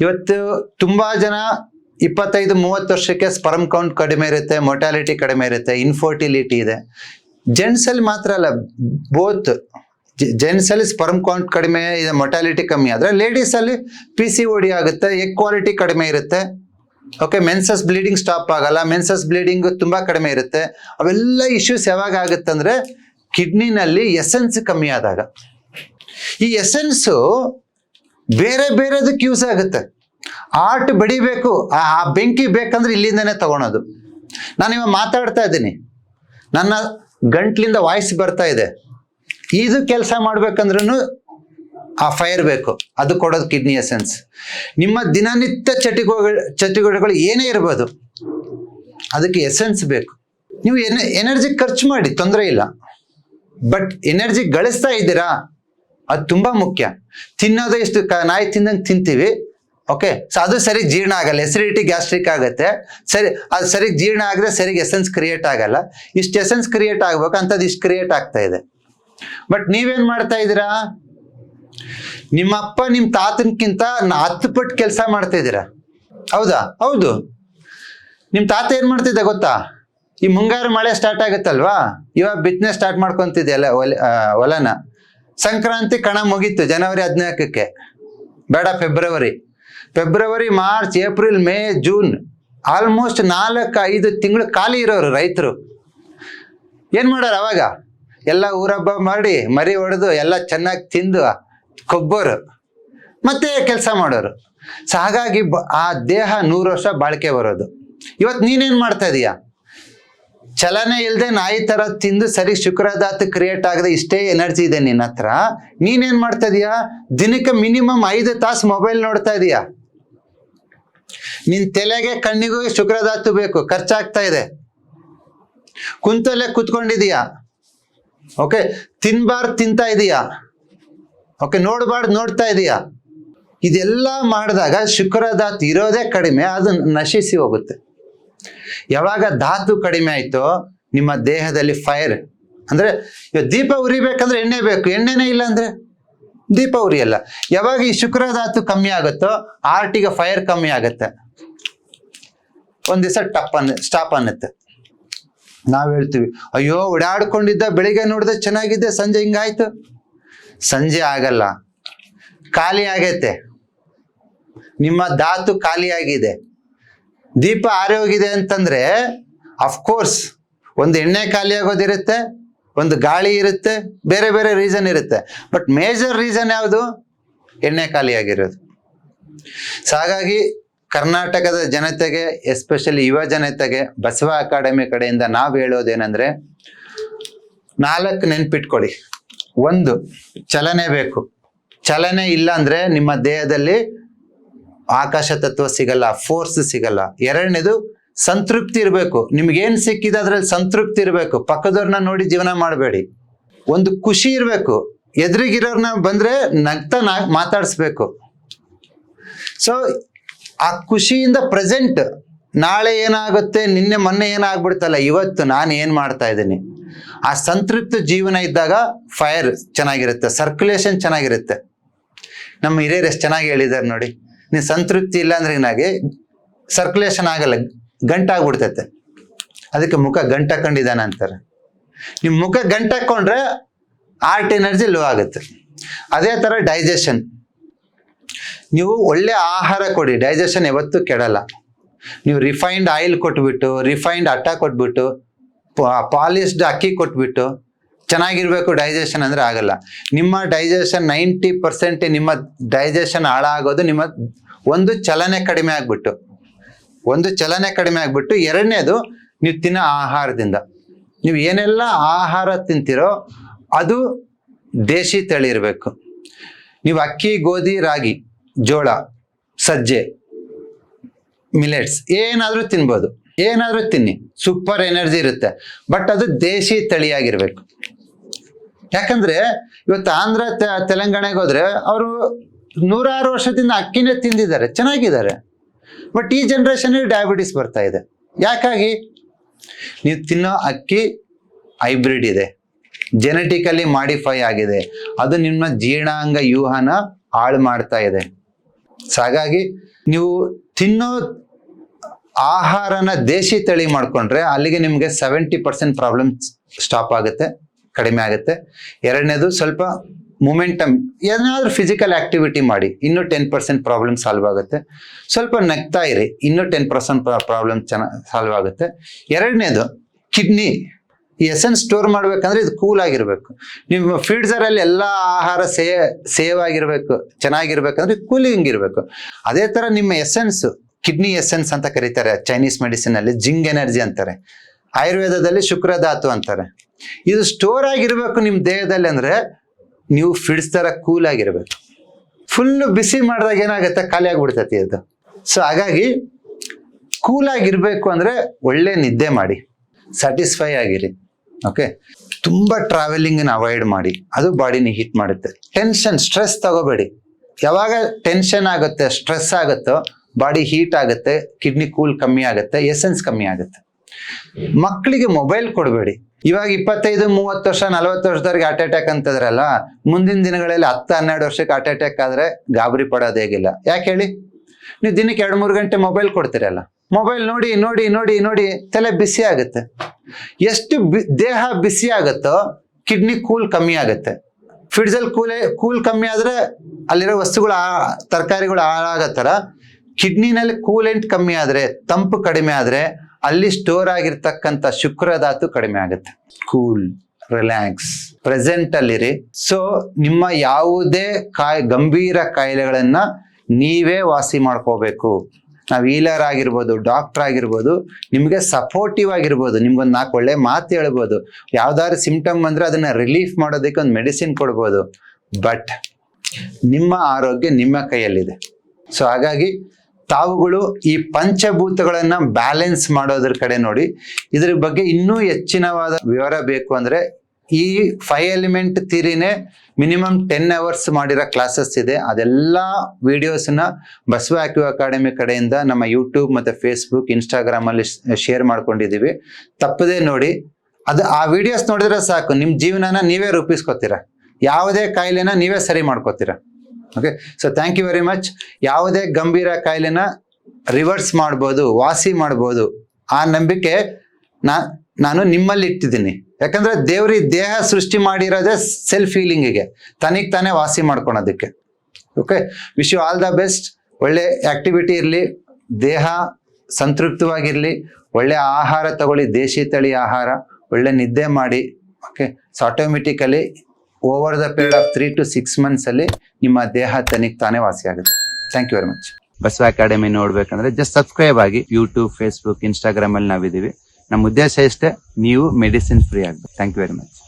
ಇವತ್ತು ತುಂಬಾ ಜನ ಇಪ್ಪತ್ತೈದು, ಮೂವತ್ತು ವರ್ಷಕ್ಕೆ ಸ್ಪರ್ಮ್ ಕೌಂಟ್ ಕಡಿಮೆ ಇರುತ್ತೆ ಮೊಟಾಲಿಟಿ ಕಡಿಮೆ ಇರುತ್ತೆ ಇನ್ಫರ್ಟಿಲಿಟಿ ಇದೆ. ಜೆಂಟ್ಸಲ್ಲಿ ಮಾತ್ರ ಅಲ್ಲ ಬೋತ್ ಜೆಂಟ್ಸಲ್ಲಿ ಸ್ಪರ್ಮ್ ಕೌಂಟ್ ಕಡಿಮೆ, ಇದೆ ಮೊಟಾಲಿಟಿ ಕಮ್ಮಿ. ಆದರೆ ಲೇಡೀಸಲ್ಲಿ ಪಿ ಸಿ ಓಡಿ ಆಗುತ್ತೆ ಎಗ್ ಕ್ವಾಲಿಟಿ ಕಡಿಮೆ ಇರುತ್ತೆ. ಓಕೆ ಮೆನ್ಸಸ್ ಬ್ಲೀಡಿಂಗ್ ಸ್ಟಾಪ್ ಆಗಲ್ಲ ಮೆನ್ಸಸ್ ಬ್ಲೀಡಿಂಗ್ ತುಂಬ ಕಡಿಮೆ ಇರುತ್ತೆ. ಅವೆಲ್ಲ ಇಶ್ಯೂಸ್ ಯಾವಾಗ ಆಗುತ್ತಂದ್ರೆ ಕಿಡ್ನಿನಲ್ಲಿ ಎಸೆನ್ಸ್ ಕಮ್ಮಿ ಆದಾಗ. ಈ ಎಸೆನ್ಸು ಬೇರೆ ಬೇರೆದಕ್ಕೆ ಯೂಸ್ ಆಗುತ್ತೆ. ಆರ್ಟ್ ಬಡಿಬೇಕು, ಆ ಬೆಂಕಿ ಬೇಕಂದ್ರೆ ಇಲ್ಲಿಂದನೇ ತಗೊಳೋದು. ನಾನು ಇವಾಗ ಮಾತಾಡ್ತಾ ಇದ್ದೀನಿ. ನನ್ನ ಗಂಟ್ಲಿಂದ ವಾಯ್ಸ್ ಬರ್ತಾ ಇದೆ. ಇದು ಕೆಲಸ ಮಾಡ್ಬೇಕಂದ್ರೂ ಆ ಫೈರ್ ಬೇಕು. ಅದು ಕೊಡೋದು ಕಿಡ್ನಿ ಎಸೆನ್ಸ್ ನಿಮ್ಮ ದಿನನಿತ್ಯ ಚಟುವಟಿಕೆಗಳು ಚಟುವಟಿಕೆಗಳು ಏನೇ ಇರ್ಬೋದು, ಅದಕ್ಕೆ ಎಸೆನ್ಸ್ ಬೇಕು. ನೀವು ಎನರ್ಜಿ ಖರ್ಚು ಮಾಡಿ, ತೊಂದರೆ ಇಲ್ಲ. ಬಟ್ ಎನರ್ಜಿ ಗಳಿಸ್ತಾ ಇದ್ದೀರಾ ಅದು ತುಂಬಾ ಮುಖ್ಯ. ತಿನ್ನೋದು ಎಷ್ಟು ನಾಯಿ ತಿಂದಂಗೆ ತಿಂತೀವಿ. ಓಕೆ ಸೊ ಅದು ಸರಿ ಜೀರ್ಣ ಆಗಲ್ಲ. ಎಸಿಡಿಟಿ ಗ್ಯಾಸ್ಟ್ರಿಕ್ ಆಗುತ್ತೆ. ಸರಿ, ಅದು ಸರಿ ಜೀರ್ಣ ಆಗದೆ ಸರಿಗೆ ಎಸೆನ್ಸ್ ಕ್ರಿಯೇಟ್ ಆಗಲ್ಲ. ಇಷ್ಟು ಎಸೆನ್ಸ್ ಕ್ರಿಯೇಟ್ ಆಗ್ಬೇಕು, ಅಂಥದ್ದು ಇಷ್ಟು ಕ್ರಿಯೇಟ್ ಆಗ್ತಾ ಇದೆ. ಬಟ್ ನೀವೇನ್ ಮಾಡ್ತಾ ಇದ್ದೀರಾ? ನಿಮ್ಮ ಅಪ್ಪ ನಿಮ್ಮ ತಾತನಕ್ಕಿಂತ ಹತ್ತು ಪಟ್ಟು ಕೆಲಸ ಮಾಡ್ತಾ ಇದ್ದೀರಾ? ಹೌದಾ? ಹೌದು. ನಿಮ್ಮ ತಾತ ಏನು ಮಾಡ್ತಿದ್ದ ಗೊತ್ತಾ? ಈ ಮುಂಗಾರು ಮಳೆ ಸ್ಟಾರ್ಟ್ ಆಗುತ್ತಲ್ವಾ? ಇವಾಗ ಬಿತ್ತನೆ ಸ್ಟಾರ್ಟ್ ಮಾಡ್ಕೊಂತಿದ್ಯಲ್ಲ ಹೊಲ ಒಲೆ ಹೊಲನ. ಸಂಕ್ರಾಂತಿ ಕಣ ಮುಗೀತು ಜನವರಿ ಹದಿನಾಲ್ಕಕ್ಕೆ. ಬೇಡ ಫೆಬ್ರವರಿ. ಫೆಬ್ರವರಿ, March, April, May, June almost ನಾಲ್ಕು, ಐದು ತಿಂಗಳು ಖಾಲಿ ಇರೋರು ರೈತರು. ಏನು ಮಾಡೋರು ಅವಾಗ? ಎಲ್ಲ ಊರಬ್ಬ ಮಾಡಿ, ಮರಿ ಹೊಡೆದು ಎಲ್ಲ ಚೆನ್ನಾಗಿ ತಿಂದು, ಕೊಬ್ಬರು. ಮತ್ತೆ ಕೆಲಸ ಮಾಡೋರು. ಸೊ ಹಾಗಾಗಿ ಆ ದೇಹ ನೂರು ವರ್ಷ ಬಾಳಿಕೆ ಬರೋದು. ಇವತ್ತು ನೀನೇನ್ ಮಾಡ್ತಾ ಇದೀಯಾ? ಚಲನೆ ಇಲ್ಲದೆ ನಾಯಿ ತರ ತಿಂದು ಸರಿ ಶುಕ್ರದಾತು ಕ್ರಿಯೇಟ್ ಆಗದೆ ಇಷ್ಟೇ ಎನರ್ಜಿ ಇದೆ ನಿನ್ನ ಹತ್ರ. ನೀನೇನ್ ಮಾಡ್ತಾ ಇದೀಯಾ? ದಿನಕ್ಕೆ ಮಿನಿಮಮ್ ಐದು ತಾಸು ಮೊಬೈಲ್ ನೋಡ್ತಾ ಇದೀಯಾ. ನಿನ್ ತಲೆಗೆ ಕಣ್ಣಿಗೂ ಶುಕ್ರದಾತು ಬೇಕು, ಖರ್ಚಾಗ್ತಾ ಇದೆ. ಕುಂತಲ್ಲೇ ಕುತ್ಕೊಂಡಿದೀಯಾ. ಓಕೆ ತಿನ್ಬಾರ್ದು ತಿಂತಾ ಇದೀಯಾ. ಓಕೆ ನೋಡ್ಬಾರ್ದು ನೋಡ್ತಾ ಇದೀಯಾ. ಇದೆಲ್ಲ ಮಾಡಿದಾಗ ಶುಕ್ರದಾತು ಇರೋದೇ ಕಡಿಮೆ, ಅದು ನಶಿಸಿ ಹೋಗುತ್ತೆ. ಯಾವಾಗ ಧಾತು ಕಡಿಮೆ ಆಯಿತೋ ನಿಮ್ಮ ದೇಹದಲ್ಲಿ ಫೈರ್ ಅಂದ್ರೆ ದೀಪ ಉರಿಬೇಕಂದ್ರೆ ಎಣ್ಣೆ ಬೇಕು, ಎಣ್ಣೆನೇ ಇಲ್ಲ ಅಂದ್ರೆ ದೀಪ ಉರಿಯಲ್ಲ. ಯಾವಾಗ ಈ ಶುಕ್ರ ಧಾತು ಕಮ್ಮಿ ಆಗುತ್ತೋ ಆರ್ಟಿಗೆ ಫೈರ್ ಕಮ್ಮಿ ಆಗುತ್ತೆ. ಒಂದ್ ದಿವಸ ಟಪ್ ಅನ್ನ ಸ್ಟಾಪ್ ಅನ್ನತ್ತೆ. ನಾವು ಹೇಳ್ತೀವಿ, ಅಯ್ಯೋ, ಓಡಾಡ್ಕೊಂಡಿದ್ದ, ಬೆಳಿಗ್ಗೆ ನೋಡಿದ್ರೆ ಚೆನ್ನಾಗಿದ್ದೆ ಸಂಜೆ ಹಿಂಗಾಯ್ತು. ಸಂಜೆ ಆಗಲ್ಲ, ಖಾಲಿ ಆಗೈತೆ. ನಿಮ್ಮ ಧಾತು ಖಾಲಿ ಆಗಿದೆ. ದೀಪ ಆರೋಗಿದೆ ಅಂತಂದ್ರೆ ಅಫ್ಕೋರ್ಸ್ ಒಂದು ಎಣ್ಣೆ ಖಾಲಿ ಆಗೋದಿರುತ್ತೆ, ಒಂದು ಗಾಳಿ ಇರುತ್ತೆ, ಬೇರೆ ಬೇರೆ ರೀಸನ್ ಇರುತ್ತೆ. ಬಟ್ ಮೇಜರ್ ರೀಸನ್ ಯಾವುದು? ಎಣ್ಣೆ ಖಾಲಿ ಆಗಿರೋದು. ಸೊ ಹಾಗಾಗಿ ಕರ್ನಾಟಕದ ಜನತೆಗೆ ಎಸ್ಪೆಷಲಿ ಯುವ ಜನತೆಗೆ, ಬಸವ ಅಕಾಡೆಮಿ ಕಡೆಯಿಂದ ನಾವು ಹೇಳೋದೇನೆಂದ್ರೆ, ನಾಲ್ಕು ನೆನ್ಪಿಟ್ಕೊಳ್ಳಿ. ಒಂದು, ಚಲನೆ ಬೇಕು. ಚಲನೆ ಇಲ್ಲ ಅಂದ್ರೆ ನಿಮ್ಮ ದೇಹದಲ್ಲಿ ಆಕಾಶ ತತ್ವ ಸಿಗಲ್ಲ ಫೋರ್ಸ್ ಸಿಗಲ್ಲ. ಎರಡನೇದು ಸಂತೃಪ್ತಿ ಇರಬೇಕು. ನಿಮ್ಗೇನು ಸಿಕ್ಕಿದೆ ಅದ್ರಲ್ಲಿ ಸಂತೃಪ್ತಿ ಇರಬೇಕು. ಪಕ್ಕದವ್ರನ್ನ ನೋಡಿ ಜೀವನ ಮಾಡಬೇಡಿ. ಒಂದು ಖುಷಿ ಇರಬೇಕು. ಎದುರಿಗಿರೋರ್ನ ಬಂದ್ರೆ ನಗ್ತ ನಾ ಮಾತಾಡಿಸ್ಬೇಕು. ಸೊ ಆ ಖುಷಿಯಿಂದ ಪ್ರೆಸೆಂಟ್ ನಾಳೆ ಏನಾಗುತ್ತೆ, ನಿನ್ನೆ ಮೊನ್ನೆ ಏನಾಗ್ಬಿಡ್ತಲ್ಲ, ಇವತ್ತು ನಾನು ಏನು ಮಾಡ್ತಾ ಇದ್ದೀನಿ? ಆ ಸಂತೃಪ್ತ ಜೀವನ ಇದ್ದಾಗ ಫೈರ್ ಚೆನ್ನಾಗಿರುತ್ತೆ ಸರ್ಕ್ಯುಲೇಷನ್ ಚೆನ್ನಾಗಿರುತ್ತೆ. ನಮ್ಮ ಹಿರಿಯರು ಎಷ್ಟು ಚೆನ್ನಾಗಿ ಹೇಳಿದ್ದಾರೆ ನೋಡಿ. ನೀನು ಸಂತೃಪ್ತಿ ಇಲ್ಲ ಅಂದ್ರೆ ಏನಾಗಿ ಸರ್ಕ್ಯುಲೇಷನ್ ಆಗಲ್ಲ, ಗಂಟಾಗ್ಬಿಡ್ತೈತೆ. ಅದಕ್ಕೆ ಮುಖ ಗಂಟಾಕೊಂಡಿದ್ದಾನೆ ಅಂತಾರೆ. ನಿಮ್ಮ ಮುಖ ಗಂಟಾಕೊಂಡ್ರೆ ಆರ್ಟ್ ಎನರ್ಜಿ ಲೋ ಆಗುತ್ತೆ. ಅದೇ ಥರ ಡೈಜೆಷನ್ ನೀವು ಒಳ್ಳೆ ಆಹಾರ ಕೊಡಿ ಡೈಜೆಷನ್ ಯಾವತ್ತೂ ಕೆಡಲ್ಲ. ನೀವು ರಿಫೈನ್ಡ್ ಆಯಿಲ್ ಕೊಟ್ಬಿಟ್ಟು ರಿಫೈನ್ಡ್ ಅಟ್ಟ ಕೊಟ್ಬಿಟ್ಟು ಪಾಲಿಶ್ಡ್ ಅಕ್ಕಿ ಕೊಟ್ಬಿಟ್ಟು ಚೆನ್ನಾಗಿರ್ಬೇಕು ಡೈಜೆಷನ್ ಅಂದ್ರೆ ಆಗಲ್ಲ. ನಿಮ್ಮ ಡೈಜೆಷನ್ ನೈಂಟಿ ಪರ್ಸೆಂಟ್ ನಿಮ್ಮ ಡೈಜೆಷನ್ ಹಾಳಾಗೋದು ನಿಮ್ಮ ಒಂದು ಚಲನೆ ಕಡಿಮೆ ಆಗಿಬಿಟ್ಟು. ಒಂದು ಚಲನೆ ಕಡಿಮೆ ಆಗಿಬಿಟ್ಟು, ಎರಡನೇದು ನೀವು ತಿನ್ನೋ ಆಹಾರದಿಂದ. ನೀವು ಏನೆಲ್ಲ ಆಹಾರ ತಿಂತೀರೋ ಅದು ದೇಶಿ ತಳಿ ಇರಬೇಕು. ನೀವು ಅಕ್ಕಿ, ಗೋಧಿ, ರಾಗಿ, ಜೋಳ, ಸಜ್ಜೆ ಮಿಲೆಟ್ಸ್ ಏನಾದರೂ ತಿನ್ಬೋದು. ಏನಾದರೂ ತಿನ್ನಿ. ಸೂಪರ್ ಎನರ್ಜಿ ಇರುತ್ತೆ. ಬಟ್ ಅದು ದೇಶಿ ತಳಿಯಾಗಿರ್ಬೇಕು. ಯಾಕಂದ್ರೆ ಇವತ್ತು ಆಂಧ್ರ ತೆಲಂಗಾಣೆಗೆ ಹೋದ್ರೆ ಅವರು ನೂರಾರು ವರ್ಷದಿಂದ ಅಕ್ಕಿನೇ ತಿಂದಿದ್ದಾರೆ, ಚೆನ್ನಾಗಿದ್ದಾರೆ. ಬಟ್ ಈ ಜನ್ರೇಷನ್ ಡಯಾಬಿಟಿಸ್ ಬರ್ತಾ ಇದೆ. ಯಾಕಾಗಿ? ನೀವು ತಿನ್ನೋ ಅಕ್ಕಿ ಹೈಬ್ರಿಡ್ ಇದೆ. ಜೆನೆಟಿಕಲಿ ಮಾಡಿಫೈ ಆಗಿದೆ. ಅದು ನಿಮ್ಮ ಜೀರ್ಣಾಂಗ ವ್ಯೂಹನ ಹಾಳು ಮಾಡ್ತಾ ಇದೆ. ಹಾಗಾಗಿ ನೀವು ತಿನ್ನೋ ಆಹಾರನ ದೇಶಿ ತಳಿ ಮಾಡ್ಕೊಂಡ್ರೆ ಅಲ್ಲಿಗೆ ನಿಮಗೆ ಸೆವೆಂಟಿ ಪರ್ಸೆಂಟ್ ಪ್ರಾಬ್ಲಮ್ ಸ್ಟಾಪ್ ಆಗುತ್ತೆ. ಕಡಿಮೆ ಆಗುತ್ತೆ. ಎರಡನೇದು ಸ್ವಲ್ಪ ಮೂಮೆಂಟಮ್ ಏನಾದರೂ ಫಿಸಿಕಲ್ ಆಕ್ಟಿವಿಟಿ ಮಾಡಿ, ಇನ್ನೂ ಟೆನ್ ಪರ್ಸೆಂಟ್ ಪ್ರಾಬ್ಲಮ್ ಸಾಲ್ವ್ ಆಗುತ್ತೆ. ಸ್ವಲ್ಪ ನಗ್ತಾ ಇರಿ, ಇನ್ನೂ ಟೆನ್ ಪರ್ಸೆಂಟ್ ಪ್ರಾಬ್ಲಮ್ ಚೆನ್ನ ಸಾಲ್ವ್ ಆಗುತ್ತೆ. ಎರಡನೇದು ಕಿಡ್ನಿ ಈ ಎಸೆನ್ಸ್ ಸ್ಟೋರ್ ಮಾಡಬೇಕಂದ್ರೆ ಇದು ಕೂಲ್ ಆಗಿರಬೇಕು. ನಿಮ್ಮ ಫೀಡ್ಸರ್ ಅಲ್ಲಿ ಎಲ್ಲ ಆಹಾರ ಸೇ ಸೇವ್ ಆಗಿರಬೇಕು, ಚೆನ್ನಾಗಿರ್ಬೇಕಂದ್ರೆ ಕೂಲಿಂಗ್ ಇರಬೇಕು. ಅದೇ ಥರ ನಿಮ್ಮ ಎಸೆನ್ಸ್ ಕಿಡ್ನಿ ಎಸೆನ್ಸ್ ಅಂತ ಕರೀತಾರೆ ಚೈನೀಸ್ ಮೆಡಿಸಿನಲ್ಲಿ ಜಿಂಗ್ ಎನರ್ಜಿ ಅಂತಾರೆ. ಆಯುರ್ವೇದದಲ್ಲಿ ಶುಕ್ರಧಾತು ಅಂತಾರೆ. ಇದು ಸ್ಟೋರ್ ಆಗಿರ್ಬೇಕು ನಿಮ್ಮ ದೇಹದಲ್ಲಿ ಅಂದ್ರೆ ನೀವು ಫಿಡ್ಸ್ ತರ ಕೂಲ್ ಆಗಿರ್ಬೇಕು. ಫುಲ್ ಬಿಸಿ ಮಾಡಿದಾಗ ಏನಾಗುತ್ತೆ? ಖಾಲಿ ಆಗಿಬಿಡ್ತೈತಿ ಅದು. ಸೊ ಹಾಗಾಗಿ ಕೂಲ್ ಆಗಿರ್ಬೇಕು ಅಂದ್ರೆ ಒಳ್ಳೆ ನಿದ್ದೆ ಮಾಡಿ. ಸ್ಯಾಟಿಸ್ಫೈ ಆಗಿರಿ. ಓಕೆ ತುಂಬಾ ಟ್ರಾವೆಲಿಂಗ್ ಅವಾಯ್ಡ್ ಮಾಡಿ. ಅದು ಬಾಡಿನ ಹೀಟ್ ಮಾಡುತ್ತೆ. ಟೆನ್ಷನ್ ಸ್ಟ್ರೆಸ್ ತಗೋಬೇಡಿ. ಯಾವಾಗ ಟೆನ್ಷನ್ ಆಗುತ್ತೆ ಸ್ಟ್ರೆಸ್ ಆಗುತ್ತೋ ಬಾಡಿ ಹೀಟ್ ಆಗುತ್ತೆ ಕಿಡ್ನಿ ಕೂಲ್ ಕಮ್ಮಿ ಆಗುತ್ತೆ ಎಸೆನ್ಸ್ ಕಮ್ಮಿ ಆಗುತ್ತೆ. ಮಕ್ಕಳಿಗೆ ಮೊಬೈಲ್ ಕೊಡಬೇಡಿ. ಇವಾಗ ಇಪ್ಪತ್ತೈದು, ಮೂವತ್ತು ವರ್ಷ, ನಲವತ್ತು ವರ್ಷದವ್ರಿಗೆ ಹಾರ್ಟ್ ಅಟ್ಯಾಕ್ ಅಂತದ್ರಲ್ಲ, ಮುಂದಿನ ದಿನಗಳಲ್ಲಿ ಹತ್ತು, ಹನ್ನೆರಡು ವರ್ಷಕ್ಕೆ ಹಾರ್ಟ್ ಅಟ್ಯಾಕ್ ಆದ್ರೆ ಗಾಬರಿ ಪಡೋದು ಹೇಗಿಲ್ಲ. ಯಾಕೆ ಹೇಳಿ? ನೀವು ದಿನಕ್ಕೆ ಎರಡು, ಮೂರು ಗಂಟೆ ಮೊಬೈಲ್ ಕೊಡ್ತೀರಲ್ಲ. ಮೊಬೈಲ್ ನೋಡಿ ನೋಡಿ ನೋಡಿ ನೋಡಿ ತಲೆ ಬಿಸಿ ಆಗುತ್ತೆ. ಎಷ್ಟು ಬಿ- ದೇಹ ಬಿಸಿ ಆಗುತ್ತೋ ಕಿಡ್ನಿ ಕೂಲ್ ಕಮ್ಮಿ ಆಗುತ್ತೆ. ಫ್ರಿಡ್ಜಲ್ಲಿ ಕೂಲ್ ಕೂಲ್ ಕಮ್ಮಿ ಆದ್ರೆ ಅಲ್ಲಿರೋ ವಸ್ತುಗಳು ತರಕಾರಿಗಳು ಹಾಳಾಗೋ ಥರ ಕಿಡ್ನಿನಲ್ಲಿ ಕೂಲೆಂಟ್ ಕಮ್ಮಿ ಆದ್ರೆ, ತಂಪು ಕಡಿಮೆ ಆದ್ರೆ ಅಲ್ಲಿ ಸ್ಟೋರ್ ಆಗಿರ್ತಕ್ಕಂಥ ಶುಕ್ರಧಾತು ಕಡಿಮೆ ಆಗುತ್ತೆ. ಕೂಲ್ ರಿಲ್ಯಾಕ್ಸ್ ಪ್ರೆಸೆಂಟ್ ಅಲ್ಲಿರಿ ಸೊ ನಿಮ್ಮ ಯಾವುದೇ ಕಾಯಿ, ಗಂಭೀರ ಕಾಯಿಲೆಗಳನ್ನ ನೀವೇ ವಾಸಿ ಮಾಡ್ಕೋಬೇಕು. ನಾವು ಈಲರ್ ಆಗಿರ್ಬೋದು ಡಾಕ್ಟರ್ ಆಗಿರ್ಬೋದು, ನಿಮಗೆ ಸಪೋರ್ಟಿವ್ ಆಗಿರ್ಬೋದು, ನಿಮ್ಗೊಂದು ನಾಲ್ಕು ಒಳ್ಳೆ ಮಾತು ಹೇಳ್ಬೋದು. ಯಾವ್ದಾದ್ರು ಸಿಂಪ್ಟಮ್ ಬಂದ್ರೆ ಅದನ್ನ ರಿಲೀಫ್ ಮಾಡೋದಕ್ಕೆ ಒಂದು ಮೆಡಿಸಿನ್ ಕೊಡ್ಬೋದು. ಬಟ್ ನಿಮ್ಮ ಆರೋಗ್ಯ ನಿಮ್ಮ ಕೈಯಲ್ಲಿದೆ. ಸೊ ಹಾಗಾಗಿ ತಾವುಗಳು ಈ ಪಂಚಭೂತಗಳನ್ನ ಬ್ಯಾಲೆನ್ಸ್ ಮಾಡೋದ್ರ ಕಡೆ ನೋಡಿ. ಇದ್ರ ಬಗ್ಗೆ ಇನ್ನೂ ಹೆಚ್ಚಿನವಾದ ವಿವರ ಬೇಕು ಅಂದ್ರೆ ಈ ಫೈವ್ ಎಲಿಮೆಂಟ್ ಥಿರಿನೇ ಮಿನಿಮಮ್ ಟೆನ್ ಅವರ್ಸ್ ಮಾಡಿರೋ ಕ್ಲಾಸಸ್ ಇದೆ. ಅದೆಲ್ಲ ವಿಡಿಯೋಸ್ನ ಬಸವ ಆಕ್ಯೂ ಅಕಾಡೆಮಿ ಕಡೆಯಿಂದ ನಮ್ಮ ಯೂಟ್ಯೂಬ್ ಮತ್ತೆ ಫೇಸ್ಬುಕ್ ಇನ್ಸ್ಟಾಗ್ರಾಮಲ್ಲಿ ಶೇರ್ ಮಾಡ್ಕೊಂಡಿದೀವಿ. ತಪ್ಪದೇ ನೋಡಿ. ಅದು ಆ ವಿಡಿಯೋಸ್ ನೋಡಿದ್ರೆ ಸಾಕು. ನಿಮ್ಮ ಜೀವನನ ನೀವೇ ರೂಪಿಸ್ಕೋತೀರ. ಯಾವುದೇ ಕಾಯಿಲೆನ ನೀವೇ ಸರಿ ಮಾಡ್ಕೋತೀರಾ. Okay so thank you very much ಯಾವುದೇ ಗಂಭೀರ ಕಾಯಿಲೆನ ರಿವರ್ಸ್ ಮಾಡ್ಬೋದು, ವಾಸಿ ಮಾಡ್ಬೋದು, ಆ ನಂಬಿಕೆ ನಾ, ನಾನು ನಿಮ್ಮಲ್ಲಿ ಇಟ್ಟಿದ್ದೀನಿ. ಯಾಕಂದ್ರೆ ದೇವ್ರಿ ದೇಹ ಸೃಷ್ಟಿ ಮಾಡಿರೋದೇ ಸೆಲ್ಫ್ ಹೀಲಿಂಗಿಗೆ ತನಿಗೆ ತಾನೇ ವಾಸಿ ಮಾಡ್ಕೊಳೋದಕ್ಕೆ. Okay wish you all the best ಒಳ್ಳೆ ಆಕ್ಟಿವಿಟಿ ಇರಲಿ, ದೇಹ ಸಂತೃಪ್ತವಾಗಿರಲಿ, ಒಳ್ಳೆ ಆಹಾರ ತಗೊಳ್ಳಿ, ದೇಶಿ ತಳಿ ಆಹಾರ, ಒಳ್ಳೆ ನಿದ್ದೆ ಮಾಡಿ okay so automatically over the period of three to six months ಅಲ್ಲಿ ನಿಮ್ಮ ದೇಹ ತನಿಗೆ ತಾನೇ ವಾಸಿ ಆಗುತ್ತೆ. Thank you very much Basava Academy ನೋಡ್ಬೇಕಂದ್ರೆ ಜಸ್ಟ್ ಸಬ್ಸ್ಕ್ರೈಬ್ ಆಗಿ ಯೂಟ್ಯೂಬ್ ಫೇಸ್ಬುಕ್ ಇನ್ಸ್ಟಾಗ್ರಾಮ್ ಅಲ್ಲಿ ನಾವಿದೀವಿ ನಮ್ಮ ಉದ್ದೇಶ ಇಷ್ಟೇ, ನೀವು ಮೆಡಿಸಿನ್ ಫ್ರೀ ಆಗ್ಬೇಕು. Thank you very much